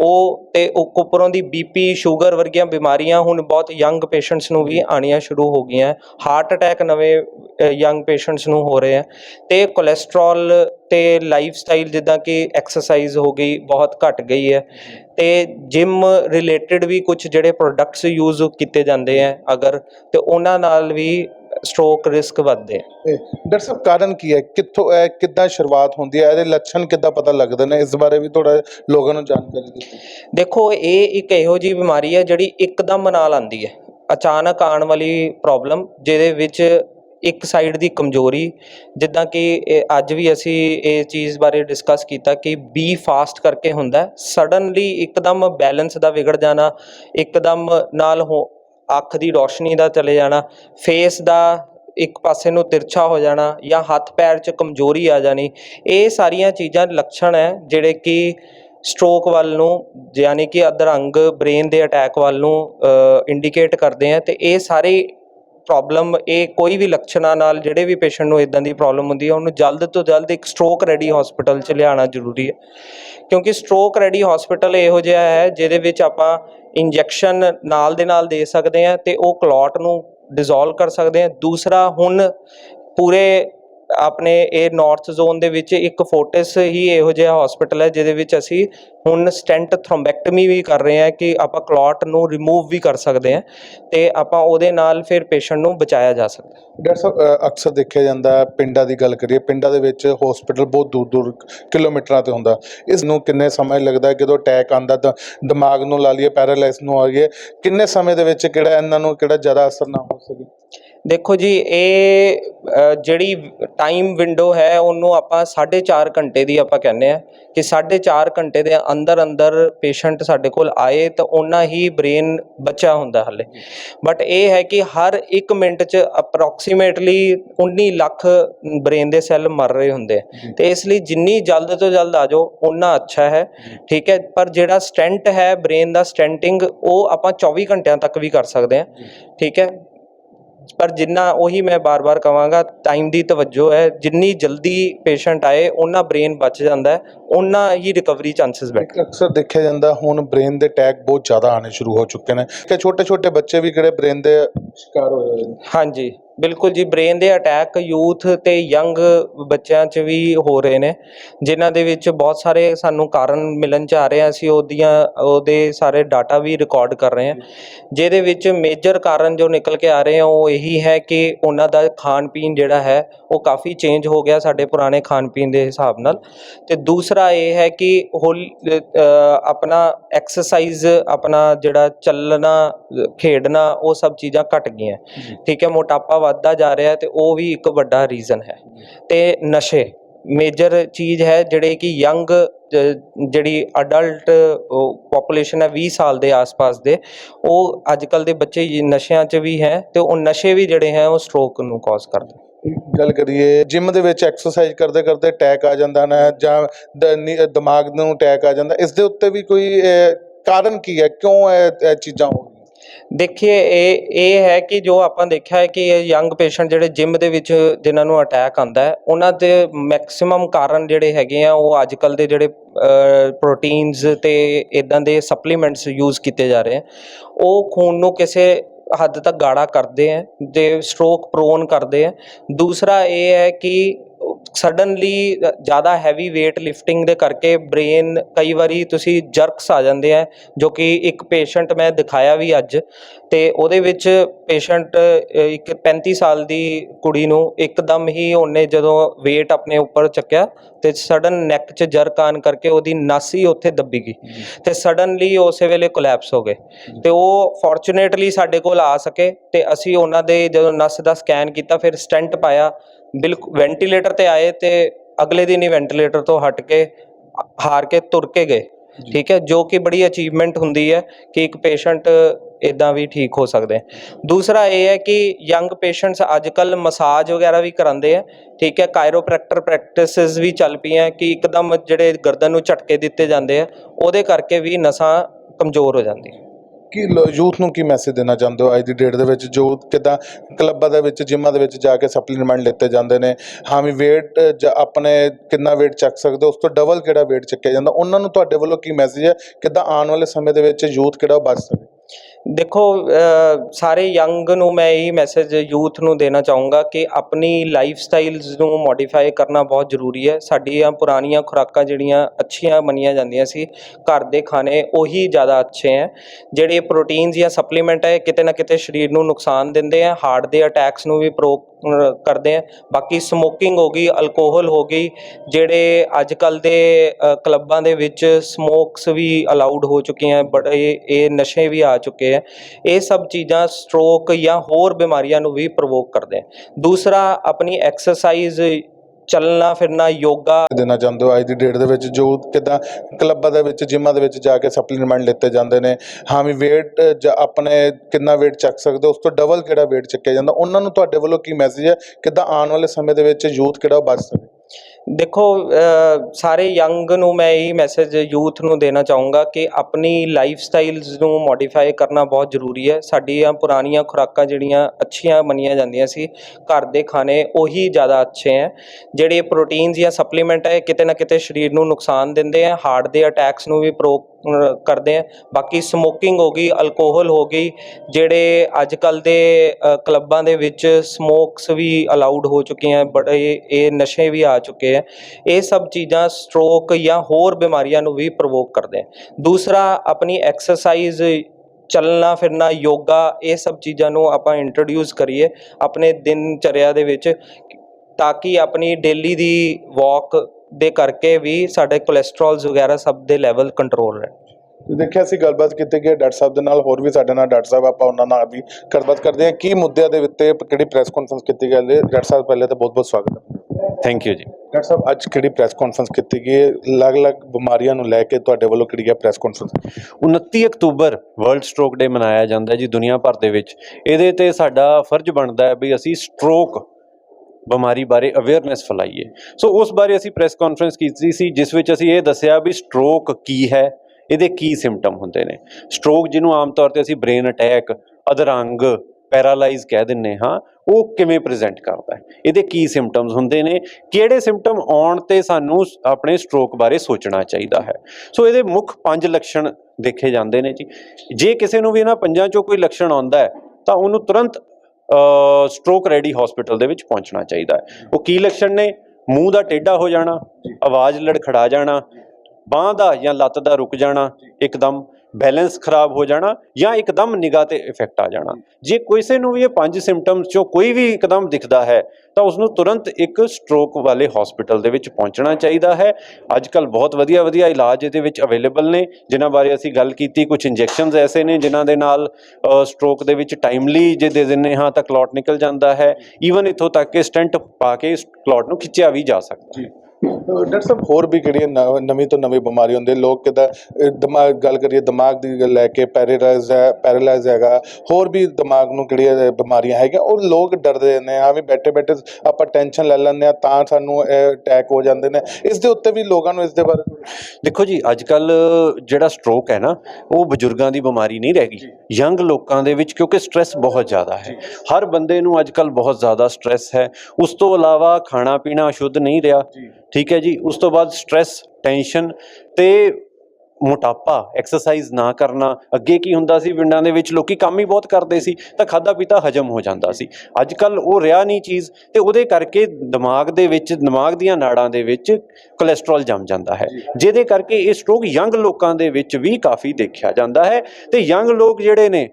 ਉਹ ਤੇ ਉਹ ਉੱਪਰੋਂ ਦੀ ਬੀਪੀ ਸ਼ੂਗਰ ਵਰਗੀਆਂ ਬਿਮਾਰੀਆਂ ਹੁਣ ਬਹੁਤ ਯੰਗ ਪੇਸ਼ੈਂਟਸ ਨੂੰ ਵੀ ਆਣੀਆਂ ਸ਼ੁਰੂ ਹੋ ਗਈਆਂ। ਹਾਰਟ ਅਟੈਕ ਨਵੇਂ ਯੰਗ ਪੇਸ਼ੈਂਟਸ ਨੂੰ ਹੋ ਰਹੇ ਹੈ। ਤੇ ਕੋਲੇਸਟ੍ਰੋਲ ਤੇ ਲਾਈਫ ਸਟਾਈਲ ਜਿੱਦਾਂ ਕਿ ਐਕਸਰਸਾਈਜ਼ ਹੋ ਗਈ, ਬਹੁਤ ਘਟ ਗਈ ਹੈ। ਤੇ ਜਿਮ ਰਿਲੇਟਡ ਵੀ ਕੁਝ ਜਿਹੜੇ ਪ੍ਰੋਡਕਟਸ ਯੂਜ਼ ਕੀਤੇ ਜਾਂਦੇ ਆ ਅਗਰ, ਤੇ ਉਹਨਾਂ ਨਾਲ ਵੀ ਸਟ੍ਰੋਕ ਰਿਸਕ ਵੱਧਦੇ ਇਹ ਡਾਕਟਰ ਸਾਹਿਬ ਕਾਰਨ ਕੀ ਹੈ? ਕਿੱਥੋਂ ਇਹ ਕਿੱਦਾਂ ਸ਼ੁਰੂਆਤ ਹੁੰਦੀ ਹੈ? ਇਹਦੇ ਲੱਛਣ ਕਿੱਦਾਂ ਪਤਾ ਲੱਗਦੇ ਨੇ? ਇਸ ਬਾਰੇ ਵੀ ਥੋੜਾ ਲੋਕਾਂ ਨੂੰ ਜਾਣਕਾਰੀ ਦਿਓ। ਦੇਖੋ ਇਹ ਇੱਕ ਇਹੋ ਜਿਹੀ ਬਿਮਾਰੀ ਹੈ ਜਿਹੜੀ ਇੱਕਦਮ ਨਾਲ ਆਉਂਦੀ ਹੈ। ਅਚਾਨਕ ਆਉਣ ਵਾਲੀ ਪ੍ਰੋਬਲਮ ਜਿਹਦੇ ਵਿੱਚ ਇੱਕ ਸਾਈਡ ਦੀ ਕਮਜ਼ੋਰੀ ਜਿੱਦਾਂ ਕਿ ਇਹ ਅੱਜ ਵੀ ਅਸੀਂ ਇਹ ਚੀਜ਼ ਬਾਰੇ ਡਿਸਕਸ ਕੀਤਾ ਕਿ ਬੀ ਫਾਸਟ ਕਰਕੇ ਹੁੰਦਾ ਸਡਨਲੀ ਇੱਕਦਮ ਬੈਲੈਂਸ ਦਾ ਵਿਗੜ ਜਾਣਾ ਇੱਕਦਮ ਨਾਲ ਹੋ ਅੱਖ ਦੀ ਰੋਸ਼ਨੀ ਦਾ ਚਲੇ ਜਾਣਾ ਫੇਸ ਦਾ ਇੱਕ ਪਾਸੇ ਨੂੰ ਤਿਰਛਾ ਹੋ ਜਾਣਾ ਜਾਂ ਹੱਥ ਪੈਰ 'ਚ ਕਮਜ਼ੋਰੀ ਆ ਜਾਣੀ, ਇਹ ਸਾਰੀਆਂ ਚੀਜ਼ਾਂ ਲੱਛਣ ਹੈ ਜਿਹੜੇ ਕਿ ਸਟ੍ਰੋਕ ਵੱਲ ਨੂੰ ਯਾਨੀ ਕਿ ਅਧਰੰਗ ਬ੍ਰੇਨ ਦੇ ਅਟੈਕ ਵੱਲ ਨੂੰ ਇੰਡੀਕੇਟ ਕਰਦੇ ਆ ਤੇ ਇਹ ਸਾਰੇ ਪ੍ਰੋਬਲਮ ਇਹ ਕੋਈ ਵੀ ਲੱਛਣਾਂ ਨਾਲ ਜਿਹੜੇ ਵੀ ਪੇਸ਼ੈਂਟ ਨੂੰ ਇਦਾਂ ਦੀ ਪ੍ਰੋਬਲਮ ਹੁੰਦੀ ਹੈ, ਉਹਨੂੰ ਜਲਦ ਤੋਂ ਜਲਦ ਇੱਕ ਸਟ੍ਰੋਕ ਰੈਡੀ ਹਸਪੀਟਲ 'ਚ ਲਿਆਉਣਾ ਜ਼ਰੂਰੀ ਹੈ। ਕਿਉਂਕਿ ਸਟ੍ਰੋਕ ਰੈਡੀ ਹਸਪੀਟਲ ਇਹੋ ਜਿਹਾ ਹੈ ਜਿਹਦੇ ਵਿੱਚ ਆਪਾਂ ਇੰਜੈਕਸ਼ਨ ਨਾਲ ਦੇ ਨਾਲ ਦੇ ਸਕਦੇ ਹਾਂ ਤੇ ਉਹ ਕਲੌਟ ਨੂੰ ਡਿਸੋਲਵ ਕਰ ਸਕਦੇ ਹਾਂ। ਦੂਸਰਾ, ਹੁਣ ਪੂਰੇ ਆਪਣੇ ਇਹ ਨਾਰਥ ਜ਼ੋਨ ਦੇ ਵਿੱਚ ਇੱਕ ਫੋਰਟਿਸ ਹੀ ਇਹੋ ਜਿਹਾ ਹਸਪੀਟਲ ਹੈ, ਜਿਹਦੇ ਵਿੱਚ ਅਸੀਂ ਹੁਣ ਸਟੈਂਟ ਥ੍ਰੋਮਬੈਕਟਮੀ ਵੀ ਕਰ ਰਹੇ ਹਾਂ ਕਿ ਆਪਾਂ ਕਲੌਟ ਨੂੰ ਰਿਮੂਵ ਵੀ ਕਰ ਸਕਦੇ ਹਾਂ ਤੇ ਆਪਾਂ ਉਹਦੇ ਨਾਲ ਫਿਰ ਪੇਸ਼ੈਂਟ ਨੂੰ ਬਚਾਇਆ ਜਾ ਸਕਦਾ ਡਾਕਟਰ ਸਾਹਿਬ ਅਕਸਰ ਦੇਖਿਆ ਜਾਂਦਾ ਪਿੰਡਾਂ ਦੀ ਗੱਲ ਕਰੀਏ, ਪਿੰਡਾਂ ਦੇ ਵਿੱਚ ਹਸਪੀਟਲ ਬਹੁਤ ਦੂਰ ਦੂਰ ਕਿਲੋਮੀਟਰਾਂ ਤੇ ਹੁੰਦਾ। ਇਸ ਨੂੰ ਕਿੰਨੇ ਸਮਾਂ ਲੱਗਦਾ ਹੈ? ਜਦੋਂ ਅਟੈਕ ਆਂਦਾ ਤਾਂ ਦਿਮਾਗ ਨੂੰ ਲਾ ਲਈਏ ਪੈਰਾਲਾਈਜ਼ ਨੂੰ ਆ ਲਈਏ, ਕਿੰਨੇ ਸਮੇਂ ਦੇ ਵਿੱਚ ਕਿਹੜਾ ਇਹਨਾਂ ਨੂੰ ਕਿਹੜਾ ਜ਼ਿਆਦਾ ਅਸਰ ਨਾ ਹੋ ਸਕੇ? ਦੇਖੋ ਜੀ ਇਹ ਜਿਹੜੀ ਟਾਈਮ ਵਿੰਡੋ ਹੈ ਉਹਨੂੰ ਆਪਾਂ 4.5 ਘੰਟੇ ਦੀ ਆਪਾਂ ਕਹਿੰਦੇ ਆ ਕਿ 4.5 ਘੰਟੇ ਦੇ ਅੰਦਰ ਅੰਦਰ ਪੇਸ਼ੈਂਟ ਸਾਡੇ ਕੋਲ ਆਏ ਤਾਂ ਉਹਨਾਂ ਹੀ ਬ੍ਰੇਨ ਬਚਿਆ ਹੁੰਦਾ ਹਲੇ। ਬਟ ਇਹ ਹੈ ਕਿ ਹਰ 1 ਮਿੰਟ 'ਚ ਅਪਰੋਕਸੀਮੇਟਲੀ 19 ਲੱਖ ਬ੍ਰੇਨ ਦੇ ਸੈੱਲ ਮਰ ਰਹੇ ਹੁੰਦੇ ਆ। ਤੇ ਇਸ ਲਈ ਜਿੰਨੀ ਜਲਦ ਤੋਂ ਜਲਦ ਆ ਜਾਓ ਉਨਾ ਅੱਛਾ ਹੈ। ਠੀਕ ਹੈ ਪਰ ਜਿਹੜਾ ਸਟੈਂਟ ਹੈ ਬ੍ਰੇਨ ਦਾ ਸਟੈਂਟਿੰਗ ਉਹ ਆਪਾਂ 24 ਘੰਟਿਆਂ ਤੱਕ ਵੀ ਕਰ ਸਕਦੇ ਹਾਂ। ਠੀਕ ਹੈ ਪਰ ਜਿੰਨਾ ਉਹੀ ਮੈਂ ਬਾਰ-ਬਾਰ ਕਵਾਂਗਾ ਟਾਈਮ ਦੀ ਤਵੱਜੋ ਹੈ ਜਿੰਨੀ ਜਲਦੀ ਪੇਸ਼ੈਂਟ ਆਏ ਉਹਨਾਂ ਬ੍ਰੇਨ ਬਚ ਜਾਂਦਾ ਹੈ ਉਹਨਾਂ ਹੀ ਰਿਕਵਰੀ ਚਾਂਸਸ ਬੈਠ ਅਕਸਰ ਦੇਖਿਆ ਜਾਂਦਾ ਹੁਣ ਬ੍ਰੇਨ ਦੇ ਅਟੈਕ ਬਹੁਤ ਜ਼ਿਆਦਾ ਆਣੇ ਸ਼ੁਰੂ ਹੋ ਚੁੱਕੇ ਨੇ ਕਿ ਛੋਟੇ ਛੋਟੇ ਬੱਚੇ ਵੀ ਕਿਹੜੇ ਬ੍ਰੇਨ ਦੇ ਸ਼ਿਕਾਰ ਹੋਏ ਨੇ। ਹਾਂਜੀ। ਬਿਲਕੁਲ ਜੀ ਬ੍ਰੇਨ ਦੇ ਅਟੈਕ ਯੂਥ ਤੇ ਯੰਗ ਬੱਚਿਆਂ 'ਚ ਵੀ ਹੋ ਰਹੇ ਨੇ ਜਿਨ੍ਹਾਂ ਦੇ ਵਿੱਚ ਬਹੁਤ ਸਾਰੇ ਸਾਨੂੰ ਕਾਰਨ ਮਿਲਣ 'ਚ ਆ ਰਹੇ ਆ। ਅਸੀਂ ਉਹਦੀਆਂ ਉਹਦੇ ਸਾਰੇ ਡਾਟਾ ਵੀ ਰਿਕਾਰਡ ਕਰ ਰਹੇ ਹਾਂ ਜਿਹਦੇ ਵਿੱਚ ਮੇਜਰ ਕਾਰਨ ਜੋ ਨਿਕਲ ਕੇ ਆ ਰਹੇ ਆ ਉਹ ਇਹੀ ਹੈ ਕਿ ਉਹਨਾਂ ਦਾ ਖਾਣ ਪੀਣ ਜਿਹੜਾ ਹੈ ਉਹ ਕਾਫੀ ਚੇਂਜ ਹੋ ਗਿਆ ਸਾਡੇ ਪੁਰਾਣੇ ਖਾਣ ਪੀਣ ਦੇ ਹਿਸਾਬ ਨਾਲ। ਤੇ ਦੂਸਰਾ ਇਹ ਹੈ ਕਿ ਆਪਣਾ ਐਕਸਰਸਾਈਜ਼ ਆਪਣਾ ਜਿਹੜਾ ਚੱਲਣਾ ਖੇਡਣਾ ਉਹ ਸਭ ਚੀਜ਼ਾਂ ਘਟ ਗਈਆਂ। ਠੀਕ ਹੈ ਮੋਟਾਪਾ ਵੱਧਦਾ ਜਾ ਰਿਹਾ ਤੇ ਉਹ ਵੀ ਇੱਕ ਵੱਡਾ ਰੀਜ਼ਨ ਹੈ। ਤੇ ਨਸ਼ੇ ਮੇਜਰ ਚੀਜ਼ ਹੈ ਜਿਹੜੇ ਕਿ ਯੰਗ ਜਿਹੜੀ ਅਡਲਟ ਪੋਪੂਲੇਸ਼ਨ ਹੈ 20 ਸਾਲ ਦੇ ਆਸ-ਪਾਸ ਦੇ, ਉਹ ਅੱਜ ਕੱਲ ਦੇ ਬੱਚੇ ਨਸ਼ਿਆਂ 'ਚ ਵੀ ਹੈ ਤੇ ਉਹ ਨਸ਼ੇ ਵੀ ਜਿਹੜੇ ਹੈ ਉਹ ਸਟ੍ਰੋਕ ਨੂੰ ਕਾਜ਼ ਕਰਦੇ ਗੱਲ ਕਰੀਏ ਜਿਮ ਦੇ ਵਿੱਚ ਐਕਸਰਸਾਈਜ਼ ਕਰਦੇ ਕਰਦੇ ਅਟੈਕ ਆ ਜਾਂਦਾ ਨਾ, ਜਾਂ ਦਿਮਾਗ ਨੂੰ ਅਟੈਕ ਆ ਜਾਂਦਾ, ਇਸ ਦੇ ਉੱਤੇ ਵੀ ਕੋਈ ਕਾਰਨ ਕੀ ਹੈ? ਕਿਉਂ ਇਹ ਚੀਜ਼ਾਂ ਹੋ ਦੇਖੀਏ, ਇਹ ਇਹ ਹੈ ਕਿ ਜੋ ਆਪਾਂ ਦੇਖਿਆ ਹੈ ਕਿ ਇਹ ਯੰਗ ਪੇਸ਼ੈਂਟ ਜਿਹੜੇ ਜਿਮ ਦੇ ਵਿੱਚ ਜਿਨ੍ਹਾਂ ਨੂੰ ਅਟੈਕ ਆਂਦਾ ਹੈ, ਉਹਨਾਂ ਦੇ ਮੈਕਸਿਮਮ ਕਾਰਨ ਜਿਹੜੇ ਹੈਗੇ ਆ, ਉਹ ਅੱਜ ਕੱਲ ਦੇ ਜਿਹੜੇ ਪ੍ਰੋਟੀਨਸ ਤੇ ਇਦਾਂ ਦੇ ਸਪਲੀਮੈਂਟਸ ਯੂਜ਼ ਕੀਤੇ ਜਾ ਰਹੇ ਆ। ਉਹ ਖੂਨ ਨੂੰ ਕਿਸੇ ਹੱਦ ਤੱਕ ਗਾੜਾ ਕਰਦੇ ਆ ਤੇ ਸਟ੍ਰੋਕ ਪ੍ਰੋਨ ਕਰਦੇ ਆ। ਦੂਸਰਾ ਇਹ ਹੈ ਕਿ ਸਡਨਲੀ ਜ਼ਿਆਦਾ ਹੈਵੀ weight ਲਿਫਟਿੰਗ ਦੇ ਕਰਕੇ ਬ੍ਰੇਨ ਕਈ ਵਾਰੀ ਤੁਸੀਂ ਜਰਕਸ ਆ ਜਾਂਦੇ ਆ, ਜੋ ਕਿ ਇੱਕ ਪੇਸ਼ੈਂਟ ਮੈਂ ਦਿਖਾਇਆ ਵੀ ਅੱਜ ਤੇ ਉਹਦੇ ਵਿੱਚ ਪੇਸ਼ੈਂਟ ਇੱਕ 35 ਸਾਲ ਦੀ ਕੁੜੀ ਨੂੰ ਇੱਕਦਮ ਹੀ ਉਹਨੇ ਜਦੋਂ weight ਆਪਣੇ ਉੱਪਰ ਚੱਕਿਆ ਤੇ ਸਡਨ ਨੈਕ 'ਚ ਜਰਕ ਆਨ ਕਰਕੇ ਉਹਦੀ ਨਸ ਹੀ ਉੱਥੇ ਦੱਬੀ ਗਈ। ਤੇ ਸਡਨਲੀ ਉਸੇ ਵੇਲੇ ਕੋਲੈਪਸ ਹੋ ਗਏ। ਤੇ ਉਹ ਫੋਰਚੂਨੇਟਲੀ ਸਾਡੇ ਕੋਲ ਆ ਸਕੇ ਤੇ ਅਸੀਂ ਉਹਨਾਂ ਦੇ ਜਦੋਂ ਨਸ ਦਾ ਸਕੈਨ ਕੀਤਾ ਫਿਰ ਸਟੈਂਟ ਪਾਇਆ ਬਿਲਕੁਲ ਵੈਂਟੀਲੇਟਰ ਤੇ ਆਏ ਤੇ ਅਗਲੇ ਦਿਨ ਹੀ ਵੈਂਟੀਲੇਟਰ ਤੋਂ ਹਟ ਕੇ ਹਾਰ ਕੇ ਤੁਰ ਕੇ ਗਏ। ਠੀਕ ਹੈ, ਜੋ ਕਿ ਬੜੀ ਅਚੀਵਮੈਂਟ ਹੁੰਦੀ ਹੈ ਕਿ ਇੱਕ ਪੇਸ਼ੈਂਟ ਇਦਾਂ ਵੀ ਠੀਕ ਹੋ ਸਕਦੇ ਦੂਸਰਾ ਇਹ ਹੈ ਕਿ ਯੰਗ ਪੇਸ਼ੈਂਟਸ ਅੱਜ ਕੱਲ ਮਸਾਜ ਵਗੈਰਾ ਵੀ ਕਰਾਉਂਦੇ ਆ ਠੀਕ ਹੈ ਕਾਇਰੋਪ੍ਰੈਕਟਰ ਪ੍ਰੈਕਟਿਸਿਸ ਵੀ ਚੱਲ ਪਈਆਂ ਕਿ ਇੱਕਦਮ ਜਿਹੜੇ ਗਰਦਨ ਨੂੰ ਝਟਕੇ ਦਿੱਤੇ ਜਾਂਦੇ ਆ ਉਹਦੇ ਕਰਕੇ ਵੀ ਨਸਾਂ ਕਮਜ਼ੋਰ ਹੋ ਜਾਂਦੀਆਂ। ਕੀ ਯੂਥ ਨੂੰ ਕੀ ਮੈਸੇਜ ਦੇਣਾ ਚਾਹੁੰਦੇ ਹੋ ਅੱਜ ਦੀ ਡੇਟ ਦੇ ਵਿੱਚ? ਜੋ ਕਿਦਾਂ ਕਲੱਬਾਂ ਦੇ ਵਿੱਚ, ਜਿਮਾਂ ਦੇ ਵਿੱਚ ਜਾ ਕੇ ਸਪਲੀਮੈਂਟ ਲਿੱਤੇ ਜਾਂਦੇ ਨੇ। ਹਾਂ ਵੀ weight ਆਪਣੇ ਕਿੰਨਾ weight ਚੱਕ ਸਕਦੇ ਹੋ, ਉਸ ਤੋਂ ਡਬਲ ਕਿਹੜਾ weight ਚੱਕਿਆ ਜਾਂਦਾ? ਉਹਨਾਂ ਨੂੰ ਤੁਹਾਡੇ ਵੱਲੋਂ ਕੀ ਮੈਸੇਜ ਹੈ? ਕਿਦਾਂ ਆਉਣ ਵਾਲੇ ਸਮੇਂ ਦੇ ਵਿੱਚ ਯੂਥ ਕਿਹੜਾ ਉਹ ਬਚ ਸਕੇ? ਦੇਖੋ ਸਾਰੇ ਯੰਗ ਨੂੰ ਮੈਂ ਇਹੀ ਮੈਸੇਜ ਯੂਥ ਨੂੰ ਦੇਣਾ ਚਾਹੂੰਗਾ ਕਿ ਆਪਣੀ ਲਾਈਫ ਸਟਾਈਲਸ ਨੂੰ ਮੋਡੀਫਾਈ ਕਰਨਾ ਬਹੁਤ ਜ਼ਰੂਰੀ ਹੈ। ਸਾਡੀਆਂ ਪੁਰਾਣੀਆਂ ਖੁਰਾਕਾਂ ਜਿਹੜੀਆਂ ਅੱਛੀਆਂ ਮੰਨੀਆਂ ਜਾਂਦੀਆਂ ਸੀ, ਘਰ ਦੇ ਖਾਣੇ ਉਹੀ ਜ਼ਿਆਦਾ ਅੱਛੇ ਹੈ। ਜਿਹੜੇ ਪ੍ਰੋਟੀਨਸ ਜਾਂ ਸਪਲੀਮੈਂਟ ਹੈ ਕਿਤੇ ਨਾ ਕਿਤੇ ਸਰੀਰ ਨੂੰ ਨੁਕਸਾਨ ਦਿੰਦੇ ਆ ਹਾਰਟ ਦੇ ਅਟੈਕਸ ਨੂੰ ਵੀ ਪ੍ਰੋ ਕਰਦੇ ਆ। ਬਾਕੀ ਸਮੋਕਿੰਗ ਹੋ ਗਈ ਅਲਕੋਹਲ ਹੋ ਗਈ, ਜਿਹੜੇ ਅੱਜ ਕੱਲ ਦੇ ਕਲੱਬਾਂ ਦੇ ਵਿੱਚ ਸਮੋਕਸ ਵੀ ਅਲਾਉਡ ਹੋ ਚੁੱਕੇ ਚੁੱਕੀਆਂ ਬੜੇ, ਇਹ ਨਸ਼ੇ ਵੀ ਆ ਚੁੱਕੇ ਆ। ਇਹ ਸਭ ਚੀਜ਼ਾਂ ਸਟ੍ਰੋਕ ਜਾਂ ਹੋਰ ਬਿਮਾਰੀਆਂ ਨੂੰ ਵੀ ਪ੍ਰੋਵੋਕ ਕਰਦੇ ਆ। ਦੂਸਰਾ, ਆਪਣੀ ਐਕਸਰਸਾਈਜ਼ ਚੱਲਣਾ ਫਿਰਨਾ, ਯੋਗਾ। ਦੇਣਾ ਚਾਹੁੰਦੇ ਹੋ ਅੱਜ ਦੀ ਡੇਟ ਦੇ ਵਿੱਚ, ਜੋ ਕਿਦਾਂ ਕਲੱਬਾਂ ਦੇ ਵਿੱਚ, ਜਿਮਾਂ ਦੇ ਵਿੱਚ ਜਾ ਕੇ ਸਪਲੀਮੈਂਟ ਲਿੱਤੇ ਜਾਂਦੇ ਨੇ। ਹਾਂ ਵੀ weight ਆਪਣੇ ਕਿੰਨਾ weight ਚੱਕ ਸਕਦੇ ਹੋ, ਉਸ ਤੋਂ ਡਬਲ ਕਿਹੜਾ weight ਚੱਕਿਆ ਜਾਂਦਾ? ਉਹਨਾਂ ਨੂੰ ਤੁਹਾਡੇ ਵੱਲੋਂ ਕੀ ਮੈਸੇਜ ਹੈ? ਕਿਦਾਂ ਆਉਣ ਵਾਲੇ ਸਮੇਂ ਦੇ ਵਿੱਚ ਯੂਥ ਕਿਹੜਾ ਉਹ ਬਚ ਸਕੇ? ਦੇਖੋ ਸਾਰੇ ਯੰਗ ਨੂੰ ਮੈਂ ਇਹੀ ਮੈਸੇਜ ਯੂਥ ਨੂੰ ਦੇਣਾ ਚਾਹੂੰਗਾ ਕਿ ਆਪਣੀ ਲਾਈਫ ਸਟਾਈਲਸ ਨੂੰ ਮੋਡੀਫਾਈ ਕਰਨਾ ਬਹੁਤ ਜ਼ਰੂਰੀ ਹੈ। ਸਾਡੀਆਂ ਪੁਰਾਣੀਆਂ ਖੁਰਾਕਾਂ ਜਿਹੜੀਆਂ ਅੱਛੀਆਂ ਮੰਨੀਆਂ ਜਾਂਦੀਆਂ ਸੀ, ਘਰ ਦੇ ਖਾਣੇ ਉਹੀ ਜ਼ਿਆਦਾ ਅੱਛੇ ਹੈ। ਜਿਹੜੇ ਪ੍ਰੋਟੀਨਸ ਜਾਂ ਸਪਲੀਮੈਂਟ ਹੈ ਕਿਤੇ ਨਾ ਕਿਤੇ ਸਰੀਰ ਨੂੰ ਨੁਕਸਾਨ ਦਿੰਦੇ ਆ ਹਾਰਟ ਦੇ ਅਟੈਕਸ ਨੂੰ ਵੀ ਪ੍ਰੋ ਕਰਦੇ ਆ ਬਾਕੀ ਸਮੋਕਿੰਗ ਹੋ ਗਈ ਅਲਕੋਹਲ ਹੋ ਗਈ, ਜਿਹੜੇ ਅੱਜ ਕੱਲ ਦੇ ਕਲੱਬਾਂ ਦੇ ਵਿੱਚ ਸਮੋਕਸ ਵੀ ਅਲਾਉਡ ਹੋ ਚੁੱਕੇ ਚੁੱਕੀਆਂ, ਬੜੇ, ਇਹ ਨਸ਼ੇ ਵੀ ਆ ਚੁੱਕੇ ਹੈ। ਇਹ ਸਭ ਚੀਜ਼ਾਂ ਸਟ੍ਰੋਕ ਜਾਂ ਹੋਰ ਬਿਮਾਰੀਆਂ ਨੂੰ ਵੀ ਪ੍ਰੋਵੋਕ ਕਰਦੇ ਆ ਦੂਸਰਾ, ਆਪਣੀ ਐਕਸਰਸਾਈਜ਼ ਚੱਲਣਾ, ਫਿਰਨਾ, ਯੋਗਾ, ਇਹ ਸਭ ਚੀਜ਼ਾਂ ਨੂੰ ਆਪਾਂ ਇੰਟਰੋਡਿਊਸ ਕਰੀਏ ਆਪਣੇ ਦਿਨ ਚਰਿਆ ਦੇ ਵਿੱਚ ਤਾਂ ਕਿ ਆਪਣੀ ਡੇਲੀ ਦੀ ਵਾਕ ਦੇ ਕਰਕੇ ਵੀ ਸਾਡੇ ਕੋਲੇਸਟ੍ਰੋਲਸ ਵਗੈਰਾ ਸਭ ਦੇ ਲੈਵਲ ਕੰਟਰੋਲ ਰਹਿਣ। ਤੇ ਦੇਖਿਆ ਸੀ ਗੱਲਬਾਤ ਕੀਤੀ ਗਈ ਡਾਕਟਰ ਸਾਹਿਬ ਦੇ ਨਾਲ ਹੋਰ ਵੀ ਸਾਡੇ ਨਾਲ ਡਾਕਟਰ ਸਾਹਿਬ ਆਪਾਂ ਉਹਨਾਂ ਨਾਲ ਵੀ ਗੱਲਬਾਤ ਕਰਦੇ ਹਾਂ। ਕੀ ਮੁੱਦਿਆਂ ਦੇ ਉੱਤੇ ਕਿਹੜੀ ਪ੍ਰੈਸ ਕਾਨਫਰੰਸ ਕੀਤੀ ਗਈ ਹੈ? ਡਾਕਟਰ ਸਾਹਿਬ, ਪਹਿਲੇ ਤਾਂ ਬਹੁਤ ਬਹੁਤ ਸਵਾਗਤ ਹੈ। ਥੈਂਕ ਯੂ ਜੀ। ਡਾਕਟਰ ਸਾਹਿਬ ਅੱਜ ਕਿਹੜੀ ਪ੍ਰੈਸ ਕਾਨਫਰੰਸ ਕੀਤੀ ਗਈ ਹੈ? ਅਲੱਗ-ਅਲੱਗ ਬਿਮਾਰੀਆਂ ਨੂੰ ਲੈ ਕੇ ਤੁਹਾਡੇ ਵੱਲੋਂ ਕਿਹੜੀ ਹੈ ਪ੍ਰੈਸ ਕਾਨਫਰੰਸ 29 ਅਕਤੂਬਰ ਵਰਲਡ ਸਟ੍ਰੋਕ ਡੇ ਮਨਾਇਆ ਜਾਂਦਾ ਹੈ ਜੀ ਦੁਨੀਆ ਭਰ ਦੇ ਵਿੱਚ। ਇਹਦੇ ਤੇ ਸਾਡਾ ਫਰਜ਼ ਬਣਦਾ ਹੈ ਵੀ ਅਸੀਂ ਸਟ੍ਰੋਕ ਬਿਮਾਰੀ ਬਾਰੇ ਅਵੇਅਰਨੈਸ ਫੈਲਾਈਏ। ਸੋ ਉਸ ਬਾਰੇ ਅਸੀਂ ਪ੍ਰੈਸ ਕਾਨਫਰੰਸ ਕੀਤੀ ਸੀ ਜਿਸ ਵਿੱਚ ਅਸੀਂ ਇਹ ਦੱਸਿਆ ਵੀ ਸਟ੍ਰੋਕ ਕੀ ਹੈ ਇਹਦੇ ਕੀ ਸਿੰਪਟਮ ਹੁੰਦੇ ਨੇ। ਸਟ੍ਰੋਕ ਜਿਹਨੂੰ ਆਮ ਤੌਰ ਤੇ ਅਸੀਂ ਬ੍ਰੇਨ ਅਟੈਕ ਅਧਰੰਗ ਪੈਰਾਲਾਈਜ਼ ਕਹਿ ਦਿੰਨੇ ਹਾਂ, ਉਹ ਕਿਵੇਂ ਪ੍ਰੈਜ਼ੈਂਟ ਕਰਦਾ ਹੈ? ਇਹਦੇ ਕੀ ਸਿੰਪਟਮਸ ਹੁੰਦੇ ਨੇ? ਕਿਹੜੇ ਸਿੰਪਟਮ ਆਉਣ ਤੇ ਸਾਨੂੰ ਆਪਣੇ ਸਟ੍ਰੋਕ ਬਾਰੇ ਸੋਚਣਾ ਚਾਹੀਦਾ ਹੈ? ਸੋ ਇਹਦੇ ਮੁੱਖ ਪੰਜ ਲੱਛਣ ਦੇਖੇ ਜਾਂਦੇ ਨੇ ਜੀ। ਜੇ ਕਿਸੇ ਨੂੰ ਵੀ ਇਹਨਾਂ ਪੰਜਾਂ ਚੋਂ ਕੋਈ ਲੱਛਣ ਆਉਂਦਾ ਹੈ, ਤਾਂ ਉਹਨੂੰ ਤੁਰੰਤ ਸਟ੍ਰੋਕ ਰੈਡੀ ਹਸਪੀਟਲ ਦੇ ਵਿੱਚ ਪਹੁੰਚਣਾ ਚਾਹੀਦਾ ਹੈ। ਉਹ ਕੀ ਲੱਛਣ ਨੇ? ਮੂੰਹ ਦਾ ਟੇਢਾ ਹੋ ਜਾਣਾ, ਆਵਾਜ਼ ਲੜਖੜਾ ਜਾਣਾ ਬਾਂਹ ਦਾ ਜਾਂ ਲੱਤ ਦਾ ਰੁਕ ਜਾਣਾ, ਇੱਕਦਮ ਬੈਲੈਂਸ ਖਰਾਬ ਹੋ ਜਾਣਾ ਜਾਂ ਇੱਕਦਮ ਨਿਗਾਹ ਤੇ ਇਫੈਕਟ ਆ ਜਾਣਾ। ਜੇ ਕਿਸੇ ਨੂੰ ਵੀ ਇਹ ਪੰਜ ਸਿੰਪਟਮਸ ਚੋਂ ਕੋਈ ਵੀ ਇੱਕਦਮ ਦਿਖਦਾ ਹੈ, ਤਾਂ ਉਸ ਨੂੰ ਤੁਰੰਤ ਇੱਕ ਸਟ੍ਰੋਕ ਵਾਲੇ ਹਸਪੀਟਲ ਦੇ ਵਿੱਚ ਪਹੁੰਚਣਾ ਚਾਹੀਦਾ ਹੈ। ਅੱਜ ਕੱਲ ਬਹੁਤ ਵਧੀਆ ਵਧੀਆ ਇਲਾਜ ਇਹਦੇ ਵਿੱਚ ਅਵੇਲੇਬਲ ਨੇ, ਜਿਨ੍ਹਾਂ ਬਾਰੇ ਅਸੀਂ ਗੱਲ ਕੀਤੀ ਕੁਝ ਇੰਜੈਕਸ਼ਨਸ ਐਸੇ ਨੇ ਜਿਨ੍ਹਾਂ ਦੇ ਨਾਲ ਸਟ੍ਰੋਕ ਦੇ ਵਿੱਚ ਟਾਈਮਲੀ ਜੇ ਦੇ ਦਿੰਨੇ ਹਾਂ ਤਾਂ ਕਲੌਟ ਨਿਕਲ ਜਾਂਦਾ ਹੈ। ਈਵਨ ਇੱਥੋਂ ਤੱਕ ਕਿ ਸਟੈਂਟ ਪਾ ਕੇ ਕਲੌਟ ਨੂੰ ਖਿੱਚਿਆ ਵੀ ਜਾ ਸਕਦਾ ਹੈ। ਡਾਕਟਰ ਸਾਹਿਬ ਹੋਰ ਵੀ ਕਿਹੜੀਆਂ ਨਵ- ਤੋਂ ਨਵੀਂ ਬਿਮਾਰੀ ਹੁੰਦੀ ਲੋਕ ਕਿਦਾਂ ਦਿਮਾਗ ਗੱਲ ਕਰੀਏ ਦਿਮਾਗ ਦੀ ਗੱਲ ਲੈ ਕੇ ਪੈਰਾਲਾਈਜ਼ ਹੈ ਪੈਰਾਲਾਈਜ਼ ਹੈਗਾ। ਹੋਰ ਵੀ ਦਿਮਾਗ ਨੂੰ ਕਿਹੜੀਆਂ ਬਿਮਾਰੀਆਂ ਹੈਗੀਆਂ? ਉਹ ਲੋਕ ਡਰਦੇ ਨੇ ਵੀ ਬੈਠੇ ਬੈਠੇ ਆਪਾਂ ਟੈਨਸ਼ਨ ਲੈ ਲੈਂਦੇ ਆ ਤਾਂ ਸਾਨੂੰ ਅਟੈਕ ਹੋ ਜਾਂਦੇ ਨੇ। ਇਸ ਦੇ ਉੱਤੇ ਵੀ ਲੋਕਾਂ ਨੂੰ ਇਸ ਦੇ ਬਾਰੇ ਦੇਖੋ ਜੀ ਅੱਜ ਕੱਲ ਜਿਹੜਾ ਸਟ੍ਰੋਕ ਹੈ ਨਾ ਉਹ ਬਜ਼ੁਰਗਾਂ ਦੀ ਬਿਮਾਰੀ ਨਹੀਂ ਰਹਿ ਗਈ। ਯੰਗ ਲੋਕਾਂ ਦੇ ਵਿੱਚ ਕਿਉਂਕਿ ਸਟ੍ਰੈਸ ਬਹੁਤ ਜ਼ਿਆਦਾ ਹੈ। ਹਰ ਬੰਦੇ ਨੂੰ ਅੱਜ ਕੱਲ ਬਹੁਤ ਜ਼ਿਆਦਾ ਸਟ੍ਰੈਸ ਹੈ। ਉਸ ਤੋਂ ਇਲਾਵਾ ਖਾਣਾ ਪੀਣਾ ਸ਼ੁੱਧ ਨਹੀਂ ਰਿਹਾ। ਠੀਕ ਹੈ ਜੀ ਉਸ ਤੋਂ ਬਾਅਦ ਸਟ੍ਰੈਸ ਟੈਨਸ਼ਨ ਤੇ ਮੋਟਾਪਾ ਐਕਸਰਸਾਈਜ਼ ਨਾ ਕਰਨਾ ਅੱਗੇ ਕੀ ਹੁੰਦਾ ਸੀ ਪਿੰਡਾਂ ਦੇ ਵਿੱਚ ਲੋਕੀ ਕੰਮ ਹੀ ਬਹੁਤ ਕਰਦੇ ਸੀ ਤਾਂ ਖਾਦਾ ਪੀਤਾ ਹਜਮ ਹੋ ਜਾਂਦਾ ਸੀ। ਅੱਜ ਕੱਲ ਉਹ ਰਿਹਾ ਨਹੀਂ ਚੀਜ਼ ਤੇ ਉਹਦੇ ਕਰਕੇ ਦਿਮਾਗ ਦੇ ਵਿੱਚ ਦਿਮਾਗ ਦੀਆਂ ਨਾੜਾਂ ਦੇ ਵਿੱਚ ਕੋਲੇਸਟ੍ਰੋਲ ਜੰਮ ਜਾਂਦਾ ਹੈ। ਜਿਹਦੇ ਕਰਕੇ ਇਹ ਸਟ੍ਰੋਕ ਯੰਗ ਲੋਕਾਂ ਦੇ ਵਿੱਚ ਵੀ ਕਾਫੀ ਦੇਖਿਆ ਜਾਂਦਾ ਹੈ ਤੇ ਯੰਗ ਲੋਕ ਜਿਹੜੇ ਨੇ